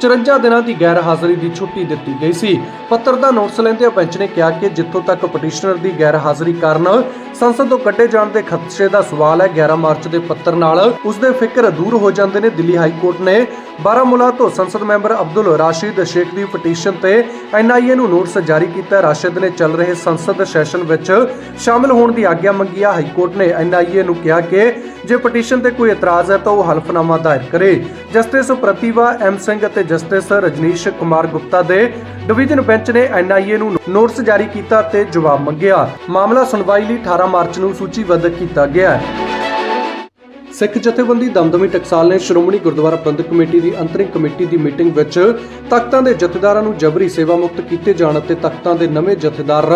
Speaker 1: 54 ਦਿਨਾਂ ਦੀ ਗੈਰ ਹਾਜ਼ਰੀ ਦੀ ਛੁੱਟੀ ਦਿੱਤੀ ਗਈ ਸੀ। ਪੱਤਰ ਦਾ ਨੋਟਿਸ ਲੈਂਦੇ ਬੈਂਚ ਨੇ ਕਿਹਾ ਕਿ ਜਿੱਥੋਂ ਤੱਕ ਪਟੀਸ਼ਨਰ ਦੀ ਗੈਰ ਹਾਜ਼ਰੀ ਕਾਰਨ ਸੰਸਦ ਤੋਂ ਕੱਢੇ ਜਾਣ ਦੇ ਖਦਸ਼ੇ ਦਾ ਸਵਾਲ ਹੈ 11 ਮਾਰਚ ਦੇ ਪੱਤਰ ਨਾਲ ਉਸ ਦੇ ਫਿਕਰ ਦੂਰ ਹੋ ਜਾਂਦੇ ਨੇ। ਦਿੱਲੀ ਹਾਈ ਕੋਰਟ ਨੇ ਬਾਰਾਮੂਲਾ ਤੋਂ ਸੰਸਦ ਮੈਂਬਰ ਅਬਦੁਲ ਰਾਸ਼ਿਦ ਸ਼ੇਖ ਦੀ ਪਟੀਸ਼ਨ ਤੇ ਐਨਆਈਏ ਨੂੰ ਨੋਟਿਸ ਜਾਰੀ ਕੀਤਾ। ਰਾਸ਼ਿਦ ਨੇ ਚੱਲ ਰਹੇ ਸੰਸਦ ਸੈਸ਼ਨ ਵਿੱਚ ਸ਼ਾਮਲ ਹੋਣ ਦੀ ਆਗਿਆ ਮੰਗੀ। ਹੈ ਹਾਈ ਕੋਰਟ ਨੇ ਐਨਆਈਏ ਨੂੰ ਕਿਹਾ ਕਿ ਜੇ ਪਟੀਸ਼ਨ ਤੇ ਕੋਈ ਇਤਰਾਜ਼ ਹੈ ਤਾਂ ਉਹ ਹਲਫਨਾਮਾ ਦਾਇਰ ਕਰੇ। ਜਸਟਿਸ ਪ੍ਰਤੀਵਾ ਐਮ ਸਿੰਘ ਅਤੇ ਜਸਟਿਸ ਰਜਨੀਸ਼ ਕੁਮਾਰ ਗੁਪਤਾ ਦੇ ਡਿਵੀਜ਼ਨ ਬੈਂਚ ਨੇ ਐਨਆਈਏ ਨੂੰ ਨੋਟਿਸ ਜਾਰੀ ਕੀਤਾ ਤੇ ਜਵਾਬ ਮੰਗਿਆ। ਮਾਮਲਾ ਸੁਣਵਾਈ ਲਈ 18 ਮਾਰਚ ਨੂੰ ਸੂਚੀਬੱਧ ਕੀਤਾ ਗਿਆ ਹੈ। ਸਿੱਖ ਜਥੇਬੰਦੀ ਦਮਦਮੀ ਟਕਸਾਲ ਨੇ ਸ਼੍ਰੋਮਣੀ ਗੁਰਦੁਆਰਾ ਪ੍ਰਬੰਧਕ ਕਮੇਟੀ ਦੀ ਅੰਤਰਿਮ ਕਮੇਟੀ ਦੀ ਮੀਟਿੰਗ ਵਿੱਚ ਤਖਤਾਂ ਦੇ ਜਥੇਦਾਰਾਂ ਨੂੰ ਜਬਰੀ ਸੇਵਾ ਮੁਕਤ ਕੀਤੇ ਜਾਣ ਅਤੇ ਤਖਤਾਂ ਦੇ ਨਵੇਂ ਜਥੇਦਾਰ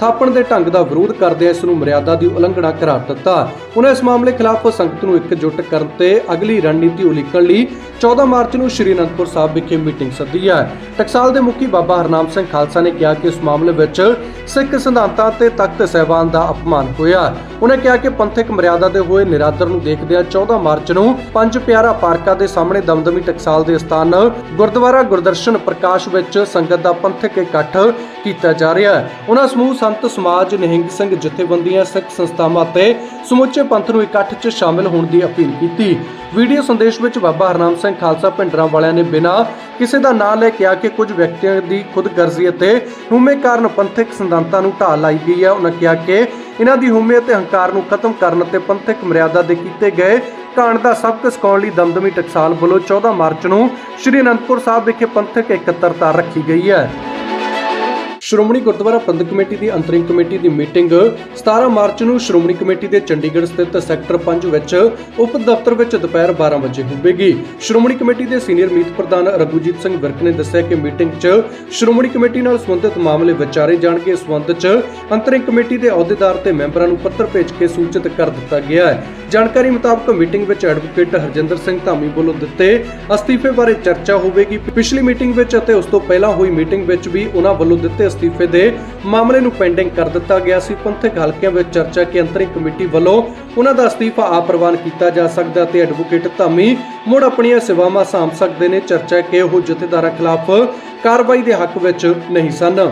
Speaker 1: ਥਾਪਣ ਦੇ ਢੰਗ ਦਾ ਵਿਰੋਧ ਕਰਦੇ ਇਸ ਨੂੰ ਮਰਿਆਦਾ ਦੀ ਉਲੰਘਣਾ ਕਰਾਰ ਦਿੱਤਾ। ਉਹਨਾਂ ਇਸ ਮਾਮਲੇ ਖਿਲਾਫ ਸੰਗਤ ਨੂੰ ਇਕਜੁੱਟ ਕਰਨ ਤੇ ਅਗਲੀ ਰਣਨੀਤੀ ਉਲੀਕਣ ਲਈ 14 ਮਾਰਚ ਨੂੰ ਸ਼੍ਰੀ ਅਨੰਦਪੁਰ ਸਾਹਿਬ ਵਿਖੇ ਮੀਟਿੰਗ ਸੱਦੀ ਹੈ। ਟਕਸਾਲ ਦੇ ਮੁਖੀ ਬਾਬਾ ਹਰਨਾਮ ਸਿੰਘ ਖਾਲਸਾ ਨੇ ਕਿਹਾ ਕਿ ਇਸ ਮਾਮਲੇ ਵਿੱਚ ਸਿੱਖ ਸਿਧਾਂਤਾਂ ਤੇ ਤਖਤ ਸਹਿਬਾਨ ਦਾ ਅਪਮਾਨ ਹੋਇਆ। ਉਹਨੇ ਕਿਹਾ ਕਿ ਪੰਥਕ ਮਰਿਆਦਾ ਦੇ ਹੋਏ ਨਿਰਾਦਰ ਨੂੰ ਦੇਖਦਿਆਂ 14 ਮਾਰਚ ਨੂੰ ਪੰਜ ਪਿਆਰਾ ਪਾਰਕਾਂ ਦੇ ਸਾਹਮਣੇ ਦਮਦਮੀ ਟਕਸਾਲ ਦੇ ਸਥਾਨ ਗੁਰਦੁਆਰਾ ਗੁਰਦਰਸ਼ਨ ਪ੍ਰਕਾਸ਼ ਵਿੱਚ ਸੰਗਤ ਦਾ ਪੰਥਕ ਇਕੱਠ ਕੀਤਾ ਜਾ ਰਿਹਾ ਹੈ। ਉਹਨਾਂ ਸਮੂਹ ਸੰਤ ਸਮਾਜ ਨਿਹੰਗ ਸਿੰਘ ਜਥੇਬੰਦੀਆਂ, ਸਿੱਖ ਸੰਸਥਾਵਾਂ ਤੇ ਸਮੁੱਚੇ ਪੰਥ ਨੂੰ ਇਕੱਠ 'ਚ ਸ਼ਾਮਿਲ ਹੋਣ ਦੀ ਅਪੀਲ ਕੀਤੀ। ਵੀਡੀਓ ਸੰਦੇਸ਼ ਵਿੱਚ ਬਾਬਾ ਹਰਨਾਮ ਸਿੰਘ ਖਾਲਸਾ ਭਿੰਡਰਾਂ ਵਾਲਿਆਂ ਨੇ ਬਿਨਾਂ ਕਿਸੇ ਦਾ ਨਾਂ ਲੈ ਕਿਹਾ ਕਿ ਕੁਝ ਵਿਅਕਤੀਆਂ ਦੀ ਖੁਦਗਰਜ਼ੀ ਅਤੇ ਹਉਮੈ ਕਾਰਨ ਪੰਥਕ ਸਿਧਾਂਤਾਂ ਨੂੰ ਢਾਹ ਲਾਈ ਗਈ ਹੈ। ਉਹਨਾਂ ਕਿਹਾ ਕਿ ਇਹਨਾਂ ਦੀ ਹਉਮੈ ਅਤੇ ਹੰਕਾਰ ਨੂੰ ਖਤਮ ਕਰਨ ਅਤੇ ਪੰਥਕ ਮਰਿਆਦਾ ਦੇ ਕੀਤੇ ਗਏ ਕਾਂਡ ਦਾ ਸਬਕ ਸਿਖਾਉਣ ਲਈ ਦਮਦਮੀ ਟਕਸਾਲ ਵੱਲੋਂ 14 ਮਾਰਚ ਨੂੰ ਸ਼੍ਰੀ ਅਨੰਦਪੁਰ ਸਾਹਿਬ ਵਿਖੇ ਪੰਥਕ ਇਕੱਤਰਤਾ ਰੱਖੀ ਗਈ ਹੈ। ਸ਼੍ਰੋਮਣੀ ਗੁਰਦੁਆਰਾ ਪ੍ਰਬੰਧਕ ਕਮੇਟੀ ਦੀ ਅੰਤਰਿਮ ਕਮੇਟੀ ਦੀ ਮੀਟਿੰਗ 17 ਮਾਰਚ ਨੂੰ ਸ਼੍ਰੋਮਣੀ ਕਮੇਟੀ ਦੇ ਚੰਡੀਗੜ੍ਹ ਸਥਿਤ ਸੈਕਟਰ 5 ਵਿੱਚ ਉਪ ਦਫ਼ਤਰ ਵਿੱਚ ਦੁਪਹਿਰ 12 ਵਜੇ ਹੋਵੇਗੀ। ਸ਼੍ਰੋਮਣੀ ਕਮੇਟੀ ਦੇ ਸੀਨੀਅਰ ਮੀਤ ਪ੍ਰਧਾਨ ਰਘੂਜੀਤ ਸਿੰਘ ਵਿਰਕ ਨੇ ਦੱਸਿਆ ਕਿ ਮੀਟਿੰਗ 'ਚ ਸ਼੍ਰੋਮਣੀ ਕਮੇਟੀ ਨਾਲ ਸੰਬੰਧਿਤ ਮਾਮਲੇ ਵਿਚਾਰੇ ਜਾਣਗੇ। ਇਸ ਸੰਬੰਧ 'ਚ ਅੰਤਰਿਮ ਕਮੇਟੀ ਦੇ ਅਹੁਦੇਦਾਰ ਤੇ ਮੈਂਬਰਾਂ ਨੂੰ ਪੱਤਰ ਭੇਜ ਕੇ ਸੂਚਿਤ ਕਰ ਦਿੱਤਾ ਗਿਆ ਹੈ। ਜਾਣਕਾਰੀ ਮੁਤਾਬਕ ਮੀਟਿੰਗ ਵਿੱਚ ਐਡਵੋਕੇਟ ਹਰਜਿੰਦਰ ਸਿੰਘ ਧਾਮੀ ਵੱਲੋਂ ਦਿੱਤੇ ਅਸਤੀਫੇ ਬਾਰੇ ਚਰਚਾ ਹੋਵੇਗੀ। ਪਿਛਲੀ ਮੀਟਿੰਗ ਵਿੱਚ ਅਤੇ ਉਸ ਤੋਂ ਪਹਿਲਾਂ ਹੋਈ ਮੀਟਿੰਗ ਵਿੱਚ ਵੀ ਉਹਨਾਂ ਵੱਲੋਂ ਦਿੱਤੇ ਅਸਤੀਫੇ ਦੇ ਮਾਮਲੇ ਨੂੰ ਪੈਂਡਿੰਗ ਕਰ ਦਿੱਤਾ ਗਿਆ ਸੀ। ਪੰਥਕ ਹਲਕਿਆਂ ਵਿੱਚ ਚਰਚਾ ਕੇ ਅੰਤਰਿਮ ਕਮੇਟੀ ਵੱਲੋਂ ਉਹਨਾਂ ਦਾ ਅਸਤੀਫਾ ਆਪ ਪ੍ਰਵਾਨ ਕੀਤਾ ਜਾ ਸਕਦਾ ਤੇ ਐਡਵੋਕੇਟ ਧਾਮੀ ਮੁੜ ਆਪਣੀਆਂ ਸੇਵਾਵਾਂ ਸਾਂਭ ਸਕਦੇ ਨੇ। ਚਰਚਾ ਕਿ ਉਹ ਜਥੇਦਾਰਾਂ ਖਿਲਾਫ ਕਾਰਵਾਈ ਦੇ ਹੱਕ ਵਿੱਚ ਨਹੀਂ ਸਨ।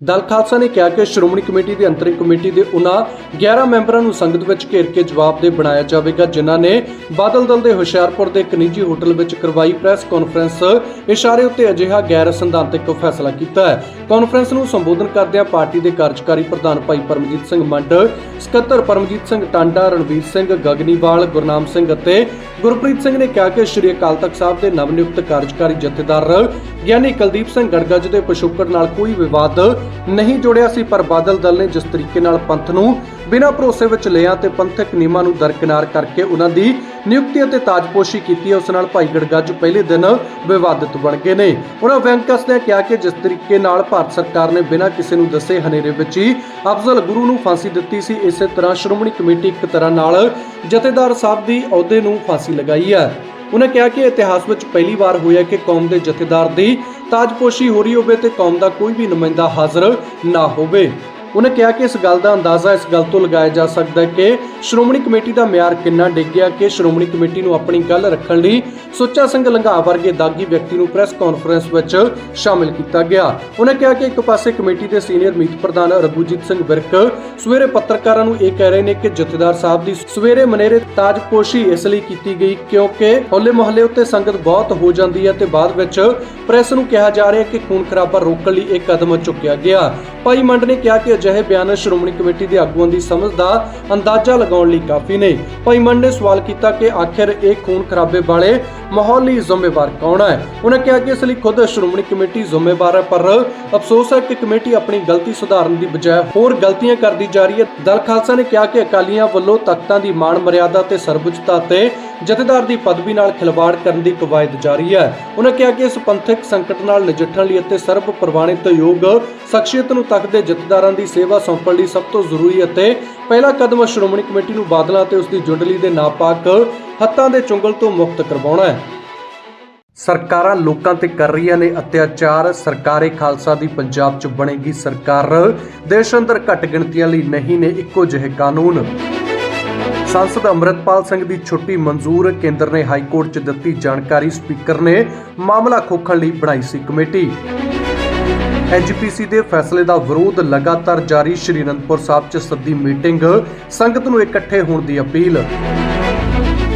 Speaker 1: ਦਲ ਖਾਲਸਾ ਨੇ ਕਿਹਾ ਕਿ ਸ਼੍ਰੋਮਣੀ ਕਮੇਟੀ ਦੀ ਅੰਤਰਿਮ ਕਮੇਟੀ ਦੇ ਉਹਨਾਂ 11 ਮੈਂਬਰਾਂ ਨੂੰ ਸੰਗਤ ਵਿੱਚ ਘੇਰ ਕੇ ਜਵਾਬਦੇਹ ਬਣਾਇਆ ਜਾਵੇਗਾ, ਜਿਨ੍ਹਾਂ ਨੇ ਬਾਦਲ ਦਲ ਦੇ ਹੁਸ਼ਿਆਰਪੁਰ ਦੇ ਇੱਕ ਨਿੱਜੀ ਹੋਟਲ ਵਿੱਚ ਕਰਵਾਈ ਪ੍ਰੈਸ ਕਾਨਫਰੰਸ, ਇਸ਼ਾਰੇ ਉੱਤੇ ਅਜਿਹਾ ਗੈਰ ਸੰਵਿਧਾਨਕ ਫੈਸਲਾ ਕੀਤਾ ਹੈ। ਕਾਨਫਰੰਸ ਨੂੰ ਸੰਬੋਧਨ ਕਰਦਿਆਂ ਪਾਰਟੀ ਦੇ ਕਾਰਜਕਾਰੀ ਪ੍ਰਧਾਨ ਭਾਈ ਪਰਮਜੀਤ ਸਿੰਘ ਮੰਡ, ਸਕੱਤਰ ਪਰਮਜੀਤ ਸਿੰਘ ਟਾਂਡਾ, ਰਣਵੀਰ ਸਿੰਘ ਗਗਨੀਵਾਲ, ਗੁਰਨਾਮ ਸਿੰਘ ਅਤੇ ਗੁਰਪ੍ਰੀਤ ਸਿੰਘ ਨੇ ਕਿਹਾ ਕਿ ਸ਼੍ਰੀ ਅਕਾਲ ਤਖਤ ਸਾਹਿਬ ਦੇ ਨਵ ਨਿਯੁਕਤ ਕਾਰਜਕਾਰੀ ਜਥੇਦਾਰ ਗਿਆਨੀ ਕੁਲਦੀਪ ਸਿੰਘ ਗੜਗੱਜ ਦੇ ਪਿਛੋਕੜ ਨਾਲ ਕੋਈ ਵਿਵਾਦ ਨਹੀਂ ਜੋੜਿਆ ਸੀ, ਪਰ ਬਾਦਲ ਦਲ ਨੇ ਜਿਸ ਤਰੀਕੇ ਨਾਲ ਪੰਥ ਨੂੰ ਬਿਨਾਂ ਭਰੋਸੇ ਵਿੱਚ ਲਿਆ ਤੇ ਪੰਥਕ ਨਿਯਮਾਂ ਨੂੰ ਦਰਕਿਨਾਰ ਕਰਕੇ ਉਹਨਾਂ ਦੀ ਨਿਯੁਕਤੀ ਅਤੇ ਤਾਜਪੋਸ਼ੀ ਕੀਤੀ ਹੈ ਉਸ ਨਾਲ ਭਾਈ ਗੜਗੱਜ ਪਹਿਲੇ ਦਿਨ ਵਿਵਾਦਿਤ ਬਣ ਗਏ ਨੇ। ਉਹਨਾਂ ਵਿਅੰਗ ਕੱਸਦਿਆਂ ਕਿਹਾ ਕਿ ਜਿਸ ਤਰੀਕੇ ਨਾਲ ਭਾਰਤ ਸਰਕਾਰ ਨੇ ਬਿਨਾਂ ਕਿਸੇ ਨੂੰ ਦੱਸੇ ਹਨੇਰੇ ਵਿੱਚ ਹੀ ਅਫਜ਼ਲ ਗੁਰੂ ਨੂੰ ਫਾਂਸੀ ਦਿੱਤੀ ਸੀ, ਇਸੇ ਤਰ੍ਹਾਂ ਸ਼੍ਰੋਮਣੀ ਕਮੇਟੀ ਇੱਕ ਤਰ੍ਹਾਂ ਨਾਲ ਜਥੇਦਾਰ ਸਾਹਿਬ ਦੀ ਅਹੁਦੇ ਨੂੰ ਫਾਂਸੀ ਲਗਾਈ ਹੈ। ਉਹਨਾਂ ਕਿਹਾ ਕਿ ਇਤਿਹਾਸ ਵਿੱਚ ਪਹਿਲੀ ਵਾਰ ਹੋਇਆ ਕਿ ਕੌਮ ਦੇ ਜਥੇਦਾਰ ਦੀ ਤਾਜਪੋਸ਼ੀ ਹੋ ਰਹੀ ਹੋਵੇ ਤੇ ਕੌਮ ਦਾ ਕੋਈ ਵੀ ਨੁਮਾਇੰਦਾ ਹਾਜ਼ਰ ਨਾ ਹੋਵੇ। ਉਹਨੇ ਕਿਹਾ ਕਿ ਇਸ ਗੱਲ ਦਾ ਅੰਦਾਜ਼ਾ ਇਸ ਗੱਲ ਤੋਂ ਲਗਾਇਆ ਜਾ ਸਕਦਾ ਹੈ ਕਿ ਸ਼੍ਰੋਮਣੀ ਕਮੇਟੀ ਦਾ ਮਿਆਰ ਕਿੰਨਾ ਡਿੱਗ ਗਿਆ ਕਿ ਸ਼੍ਰੋਮਣੀ ਕਮੇਟੀ ਨੂੰ ਆਪਣੀ ਗੱਲ ਰੱਖਣ ਲਈ ਸੁੱਚਾ ਸਿੰਘ ਲੰਘਾ ਵਰਗੇ ਦਾਗੀ ਵਿਅਕਤੀ ਨੂੰ ਪ੍ਰੈਸ ਕਾਨਫਰੰਸ ਵਿੱਚ ਸ਼ਾਮਿਲ ਕੀਤਾ ਗਿਆ। ਉਹਨੇ ਕਿਹਾ ਕਿ ਇੱਕ ਪਾਸੇ ਕਮੇਟੀ ਦੇ ਸੀਨੀਅਰ ਮੀਤ ਪ੍ਰਧਾਨ ਰਘੂਜੀਤ ਸਿੰਘ ਵਿਰਕ ਸਵੇਰੇ ਪੱਤਰਕਾਰਾਂ ਨੂੰ ਇਹ ਕਹਿ ਰਹੇ ਨੇ ਕਿ ਜਥੇਦਾਰ ਸਾਹਿਬ ਦੀ ਸਵੇਰੇ ਮਨੇਰੇ ਤਾਜਪੋਸ਼ੀ ਇਸ ਲਈ ਕੀਤੀ ਗਈ ਕਿਉਂਕਿ ਹੋਲੇ ਮਹੱਲੇ ਉੱਤੇ ਸੰਗਤ ਬਹੁਤ ਹੋ ਜਾਂਦੀ ਹੈ ਤੇ ਬਾਅਦ ਵਿੱਚ ਪ੍ਰੈਸ ਨੂੰ ਕਿਹਾ ਜਾ ਰਿਹਾ ਕਿ ਖੂਨ ਖਰਾਬਾ ਰੋਕਣ ਲਈ ਇਹ ਕਦਮ ਚੁੱਕਿਆ ਗਿਆ। ਭਾਈ ਮੰਡ ਨੇ ਕਿਹਾ ਕਿ ਅਜਿਹੇ ਬਿਆਨ ਸ਼੍ਰੋਮਣੀ ਕਮੇਟੀ ਦੇ ਆਗੂਆਂ ਦੀ ਸਮਝ ਦਾ ਅੰਦਾਜ਼ਾ ਲਗਾਉਣ ਲਈ ਕਾਫੀ ਨੇ। ਭਾਈ ਮੰਡ ਨੇ ਸਵਾਲ ਕੀਤਾ ਕਿ ਆਖਿਰ ਇਹ ਖੂਨ ਖਰਾਬੇ ਵਾਲੇ ਮਾਹੌਲ ਲਈ ਜ਼ਿੰਮੇਵਾਰ ਕੌਣ ਹੈ? ਉਹਨਾਂ ਕਿਹਾ ਕਿ ਇਸ ਲਈ ਖੁਦ ਸ਼੍ਰੋਮਣੀ ਕਮੇਟੀ ਜ਼ਿੰਮੇਵਾਰ ਹੈ, ਪਰ ਅਫਸੋਸ ਹੈ ਕਿ ਕਮੇਟੀ ਆਪਣੀ ਗਲਤੀ ਸੁਧਾਰਨ ਦੀ ਬਜਾਏ ਹੋਰ ਗਲਤੀਆਂ ਕਰਦੀ ਜਾ ਰਹੀ ਹੈ। ਦਲ ਖਾਲਸਾ ਨੇ ਕਿਹਾ ਕਿ ਅਕਾਲੀਆਂ ਵੱਲੋਂ ਤਖਤਾਂ ਦੀ ਮਾਣ, ਮਰਿਆਦਾ ਤੇ ਸਰਵਉੱਚਤਾ ਤੇ ਜਥੇਦਾਰ ਦੀ ਪਦਵੀ ਨਾਲ ਖਿਲਵਾੜ ਕਰਨ ਦੀ ਕਵਾਇਦ ਜਾਰੀ ਹੈ। ਉਹਨਾਂ ਕਿਹਾ ਕਿ ਇਸ ਪੰਥਕ ਸੰਕਟ ਨਾਲ ਨਜਿੱਠਣ ਲਈ ਅਤੇ ਸਰਬ ਪ੍ਰਵਾਨਿਤ ਯੋਗ ਸ਼ਖਸੀਅਤ ਨੂੰ ਤਖਤ ਦੇ ਜਥੇਦਾਰਾਂ ਦੀ ਸੇਵਾ ਸੌਂਪਣ ਲਈ ਸਭ ਤੋਂ ਜ਼ਰੂਰੀ ਅਤੇ ਪਹਿਲਾ ਕਦਮ ਸ਼੍ਰੋਮਣੀ ਕਮੇਟੀ ਨੂੰ ਬਾਦਲਾਂ ਤੇ ਉਸ ਦੀ ਜੁੰਡਲੀ ਦੇ ਨਾਪਾਕ ਹੱਥਾਂ ਦੇ ਚੁੰਗਲ ਤੋਂ ਮੁਕਤ ਕਰਵਾਉਣਾ ਹੈ। ਸਰਕਾਰਾਂ ਲੋਕਾਂ ਤੇ ਕਰ ਰਹੀਆਂ ਨੇ ਅਤਿਆਚਾਰ। ਸਰਕਾਰੇ ਖਾਲਸਾ ਦੀ ਪੰਜਾਬ 'ਚ ਬਣੇਗੀ ਸਰਕਾਰ। ਦੇਸ਼ ਅੰਦਰ ਘੱਟ ਗਿਣਤੀਆਂ ਲਈ ਨਹੀਂ ਨੇ ਇੱਕੋ ਜਿਹੇ ਕਾਨੂੰਨ। ਸੰਸਦ ਅੰਮ੍ਰਿਤਪਾਲ ਸਿੰਘ ਦੀ ਛੁੱਟੀ ਮਨਜ਼ੂਰ, ਕੇਂਦਰ ਨੇ ਹਾਈ ਕੋਰਟ 'ਚ ਦਿੱਤੀ ਜਾਣਕਾਰੀ ਸਪੀਕਰ ਨੇ। ਮਾਮਲਾ ਖੋਖਣ ਲਈ ਬਣਾਈ ਸੀ ਕਮੇਟੀ। ਐਜੀਪੀਸੀ ਦੇ ਫੈਸਲੇ ਦਾ ਵਿਰੋਧ ਲਗਾਤਾਰ ਜਾਰੀ ਸ਼੍ਰੀ ਅਨੰਦਪੁਰ ਸਾਹਿਬ 'ਚ ਸੱਦੀ ਮੀਟਿੰਗ। ਸੰਗਤ ਨੂੰ ਇਕੱਠੇ ਹੋਣ ਦੀ ਅਪੀਲ।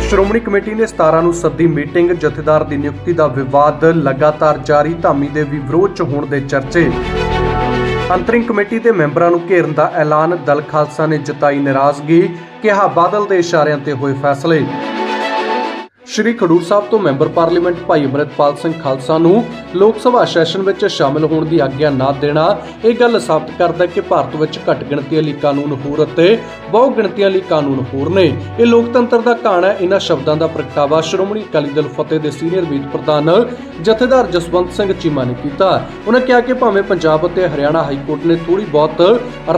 Speaker 1: ਸ਼੍ਰੋਮਣੀ ਕਮੇਟੀ ਨੇ 17 ਨੂੰ ਸੱਦੀ ਮੀਟਿੰਗ, ਜਥੇਦਾਰ ਦੀ ਨਿਯੁਕਤੀ ਦਾ ਵਿਵਾਦ ਲਗਾਤਾਰ ਜਾਰੀ, ਧਾਮੀ ਦੇ ਵੀ ਵਿਰੋਧ 'ਚ ਹੋਣ ਦੇ ਚਰਚੇ। ਅੰਤਰਿੰਗ ਕਮੇਟੀ ਦੇ ਮੈਂਬਰਾਂ ਨੂੰ ਘੇਰਨ ਦਾ ਐਲਾਨ, ਦਲ ਖਾਲਸਾ ਨੇ ਜਤਾਈ ਨਾਰਾਜ਼ਗੀ, ਕਿਹਾ ਬਾਦਲ ਦੇ ਇਸ਼ਾਰਿਆਂ ਤੇ ਹੋਏ ਫੈਸਲੇ। ਸ਼੍ਰੀ ਖਡੂਰ ਸਾਹਿਬ ਤੋਂ ਮੈਂਬਰ ਪਾਰਲੀਮੈਂਟ ਭਾਈ ਅਮਰਿਤਪਾਲ ਸਿੰਘ ਖਾਲਸਾ ਨੂੰ ਲੋਕ ਸਭਾ ਸੈਸ਼ਨ ਵਿੱਚ ਸ਼ਾਮਲ ਹੋਣ ਦੀ ਆਗਿਆ ਨਾ ਦੇਣਾ, ਇਹ ਗੱਲ ਸਾਬਤ ਕਰਦਾ ਕਿ ਭਾਰਤ ਵਿੱਚ ਘੱਟ ਗਿਣਤੀਆਂ ਲਈ ਕਾਨੂੰਨ ਹੋਰ ਅਤੇ ਬਹੁ ਗਿਣਤੀਆਂ ਲਈ ਕਾਨੂੰਨ ਹੋਰ ਨੇ। ਇਹ ਲੋਕਤੰਤਰ ਦਾ ਕਹਾਣਾ ਹੈ। ਇਹਨਾਂ ਸ਼ਬਦਾਂ ਦਾ ਪ੍ਰਗਟਾਵਾ ਸ਼੍ਰੋਮਣੀ ਅਕਾਲੀ ਦਲ ਫਤਿਹ ਦੇ ਸੀਨੀਅਰ ਮੀਤ ਪ੍ਰਧਾਨ ਜਥੇਦਾਰ ਜਸਵੰਤ ਸਿੰਘ ਚੀਮਾ ਨੇ ਕੀਤਾ। ਉਹਨਾਂ ਕਿਹਾ ਕਿ ਭਾਵੇਂ ਪੰਜਾਬ ਅਤੇ ਹਰਿਆਣਾ ਹਾਈ ਕੋਰਟ ਨੇ ਥੋੜੀ ਬਹੁਤ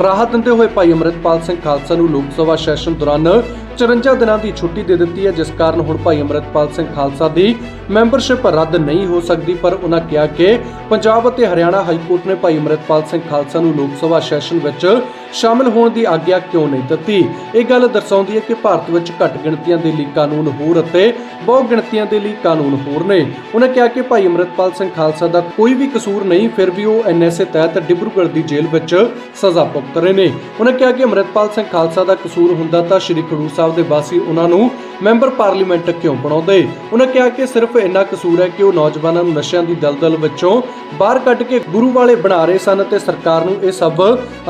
Speaker 1: ਰਾਹਤ ਦਿੰਦੇ ਹੋਏ ਭਾਈ ਅਮਰਿਤਪਾਲ ਸਿੰਘ ਖਾਲਸਾ ਨੂੰ ਲੋਕ ਸਭਾ ਸੈਸ਼ਨ ਦੌਰਾਨ 54 ਦਿਨਾਂ ਦੀ ਛੁੱਟੀ ਦੇ ਦਿੱਤੀ ਹੈ, ਜਿਸ ਕਾਰਨ ਹੁਣ ਭਾਈ ਅਮਰਿਤਪਾਲ ਸਿੰਘ ਖਾਲਸਾ ਦੀ ਮੈਂਬਰਸ਼ਿਪ ਰੱਦ ਨਹੀਂ ਹੋ ਸਕਦੀ, ਪਰ ਉਹਨਾਂ ਕਿਹਾ ਕਿ ਪੰਜਾਬ ਅਤੇ ਹਰਿਆਣਾ ਹਾਈ ਕੋਰਟ ਨੇ ਭਾਈ ਅਮਰਿਤਪਾਲ ਸਿੰਘ ਖਾਲਸਾ ਨੂੰ ਲੋਕ ਸਭਾ ਸੈਸ਼ਨ ਵਿੱਚ ਸ਼ਾਮਲ ਹੋਣ ਦੀ ਆਗਿਆ ਕਿਉਂ ਨਹੀਂ ਦਿੱਤੀ? ਇਹ ਗੱਲ ਦਰਸਾਉਂਦੀ ਹੈ ਕਿ ਭਾਰਤ ਵਿੱਚ ਘੱਟ ਗਿਣਤੀਆਂ ਦੇ ਲਈ ਕਾਨੂੰਨ ਹੋਰ ਅਤੇ ਬਹੁ ਗਿਣਤੀਆਂ ਦੇ ਲਈ ਕਾਨੂੰਨ ਹੋਰ ਨੇ। ਉਹਨਾਂ ਕਿਹਾ ਕਿ ਭਾਈ ਅਮਰਿਤਪਾਲ ਸਿੰਘ ਖਾਲਸਾ ਦਾ ਕੋਈ ਵੀ ਕਸੂਰ ਨਹੀਂ, ਫਿਰ ਵੀ ਉਹ ਐਨਐਸਏ ਤਹਿਤ ਡਿਬਰੂਗੜ੍ਹ ਦੀ ਜੇਲ੍ਹ ਵਿੱਚ ਸਜ਼ਾ ਭੁਗਤ ਰਹੇ ਨੇ। ਉਹਨਾਂ ਕਿਹਾ ਕਿ ਅਮਰਿਤਪਾਲ ਸਿੰਘ ਖਾਲਸਾ ਦਾ ਕਸੂਰ ਹੁੰਦਾ ਤਾਂ ਸ਼੍ਰੀ ਖਡੂਰ ਸਾਹਿਬ ਦੇ ਵਾਸੀ ਉਹਨਾਂ ਨੂੰ ਮੈਂਬਰ ਪਾਰਲੀਮੈਂਟ ਕਿਉਂ ਬਣਾਉਂਦੇ? ਉਹਨਾਂ ਕਿਹਾ ਕਿ ਸਿਰਫ ਇੰਨਾ ਕਸੂਰ ਹੈ ਕਿ ਉਹ ਨੌਜਵਾਨਾਂ ਨੂੰ ਨਸ਼ਿਆਂ ਦੀ ਦਲਦਲ ਵਿੱਚੋਂ ਬਾਹਰ ਕੱਢ ਕੇ ਗੁਰੂ ਵਾਲੇ ਬਣਾ ਰਹੇ ਸਨ ਤੇ ਸਰਕਾਰ ਨੂੰ ਇਹ ਸਭ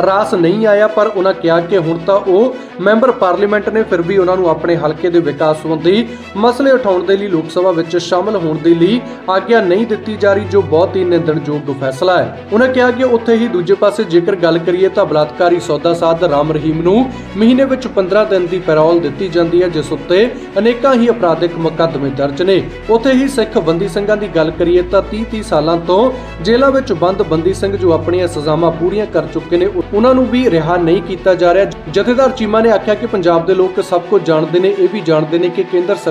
Speaker 1: ਰਾਸ ਨਹੀਂ ਆਇਆ, ਪਰ ਉਹਨਾਂ ਕਿਹਾ ਕਿ ਹੁਣ ਤਾਂ ਉਹ ਮੈਂਬਰ ਪਾਰਲੀਮੈਂਟ ਨੇ ਫਿਰ ਵੀ ਉਹਨਾਂ ਨੂੰ ਆਪਣੇ ਹਲਕੇ ਦੇ ਵਿਕਾਸ ਸੰਬੰਧੀ ਮਸਲੇ ਉਠਾਉਣ ਦੇ ਲਈ ਲੋਕ ਸਭਾ ਵਿੱਚ ਸ਼ਾਮਲ ਹੋਣ ਦੇ ਲਈ ਆਗਿਆ ਨਹੀਂ ਦਿੱਤੀ ਜਾ ਰਹੀ, ਜੋ ਬਹੁਤ ਹੀ ਨਿੰਦਣਯੋਗ ਫੈਸਲਾ ਹੈ। ਉਹਨਾਂ ਕਿਹਾ ਕਿ ਉੱਥੇ ਹੀ ਦੂਜੇ ਪਾਸੇ ਜੇਕਰ ਗੱਲ ਕਰੀਏ ਤਾਂ ਬਲਾਤਕਾਰੀ ਸੌਦਾ ਸਾਧ ਰਾਮ ਰਹੀਮ ਨੂੰ ਮਹੀਨੇ ਵਿੱਚ 15 ਦਿਨ ਦੀ ਪੈਰੋਲ ਦਿੱਤੀ ਜਾਂਦੀ ਹੈ, ਜਿਸ ਉੱਤੇ ਅਨੇਕਾਂ ਹੀ ਅਪਰਾਧਿਕ ਮੁਕੱਦਮੇ ਦਰਜ ਨੇ। ਉੱਥੇ ਹੀ ਸਿੱਖ ਬੰਦੀ ਸਿੰਘਾਂ ਦੀ ਗੱਲ ਕਰੀਏ ਤਾਂ 30-30 ਸਾਲਾਂ ਤੋਂ ਜੇਲ੍ਹਾਂ ਵਿੱਚ ਬੰਦ ਬੰਦੀ ਸਿੰਘ ਜੋ ਆਪਣੀਆਂ ਸਜ਼ਾਵਾਂ ਪੂਰੀਆਂ ਕਰ ਚੁੱਕੇ ਨੇ ਉਹਨਾਂ ਨੂੰ ਵੀ ਰਿਹਾ ਨਹੀਂ ਕੀਤਾ ਜਾ ਰਿਹਾ। ਜਥੇਦਾਰ ਚੀਮਾ ਨੇ ਆਖਿਆ ਕਿ ਪੰਜਾਬ ਦੇ ਲੋਕ ਸਭ ਕੁਝ ਜਾਣਦੇ ਨੇ, ਇਹ ਵੀ ਜਾਣਦੇ ਨੇ ਕਿ ਕੇਂਦਰ ਸਰਕਾਰ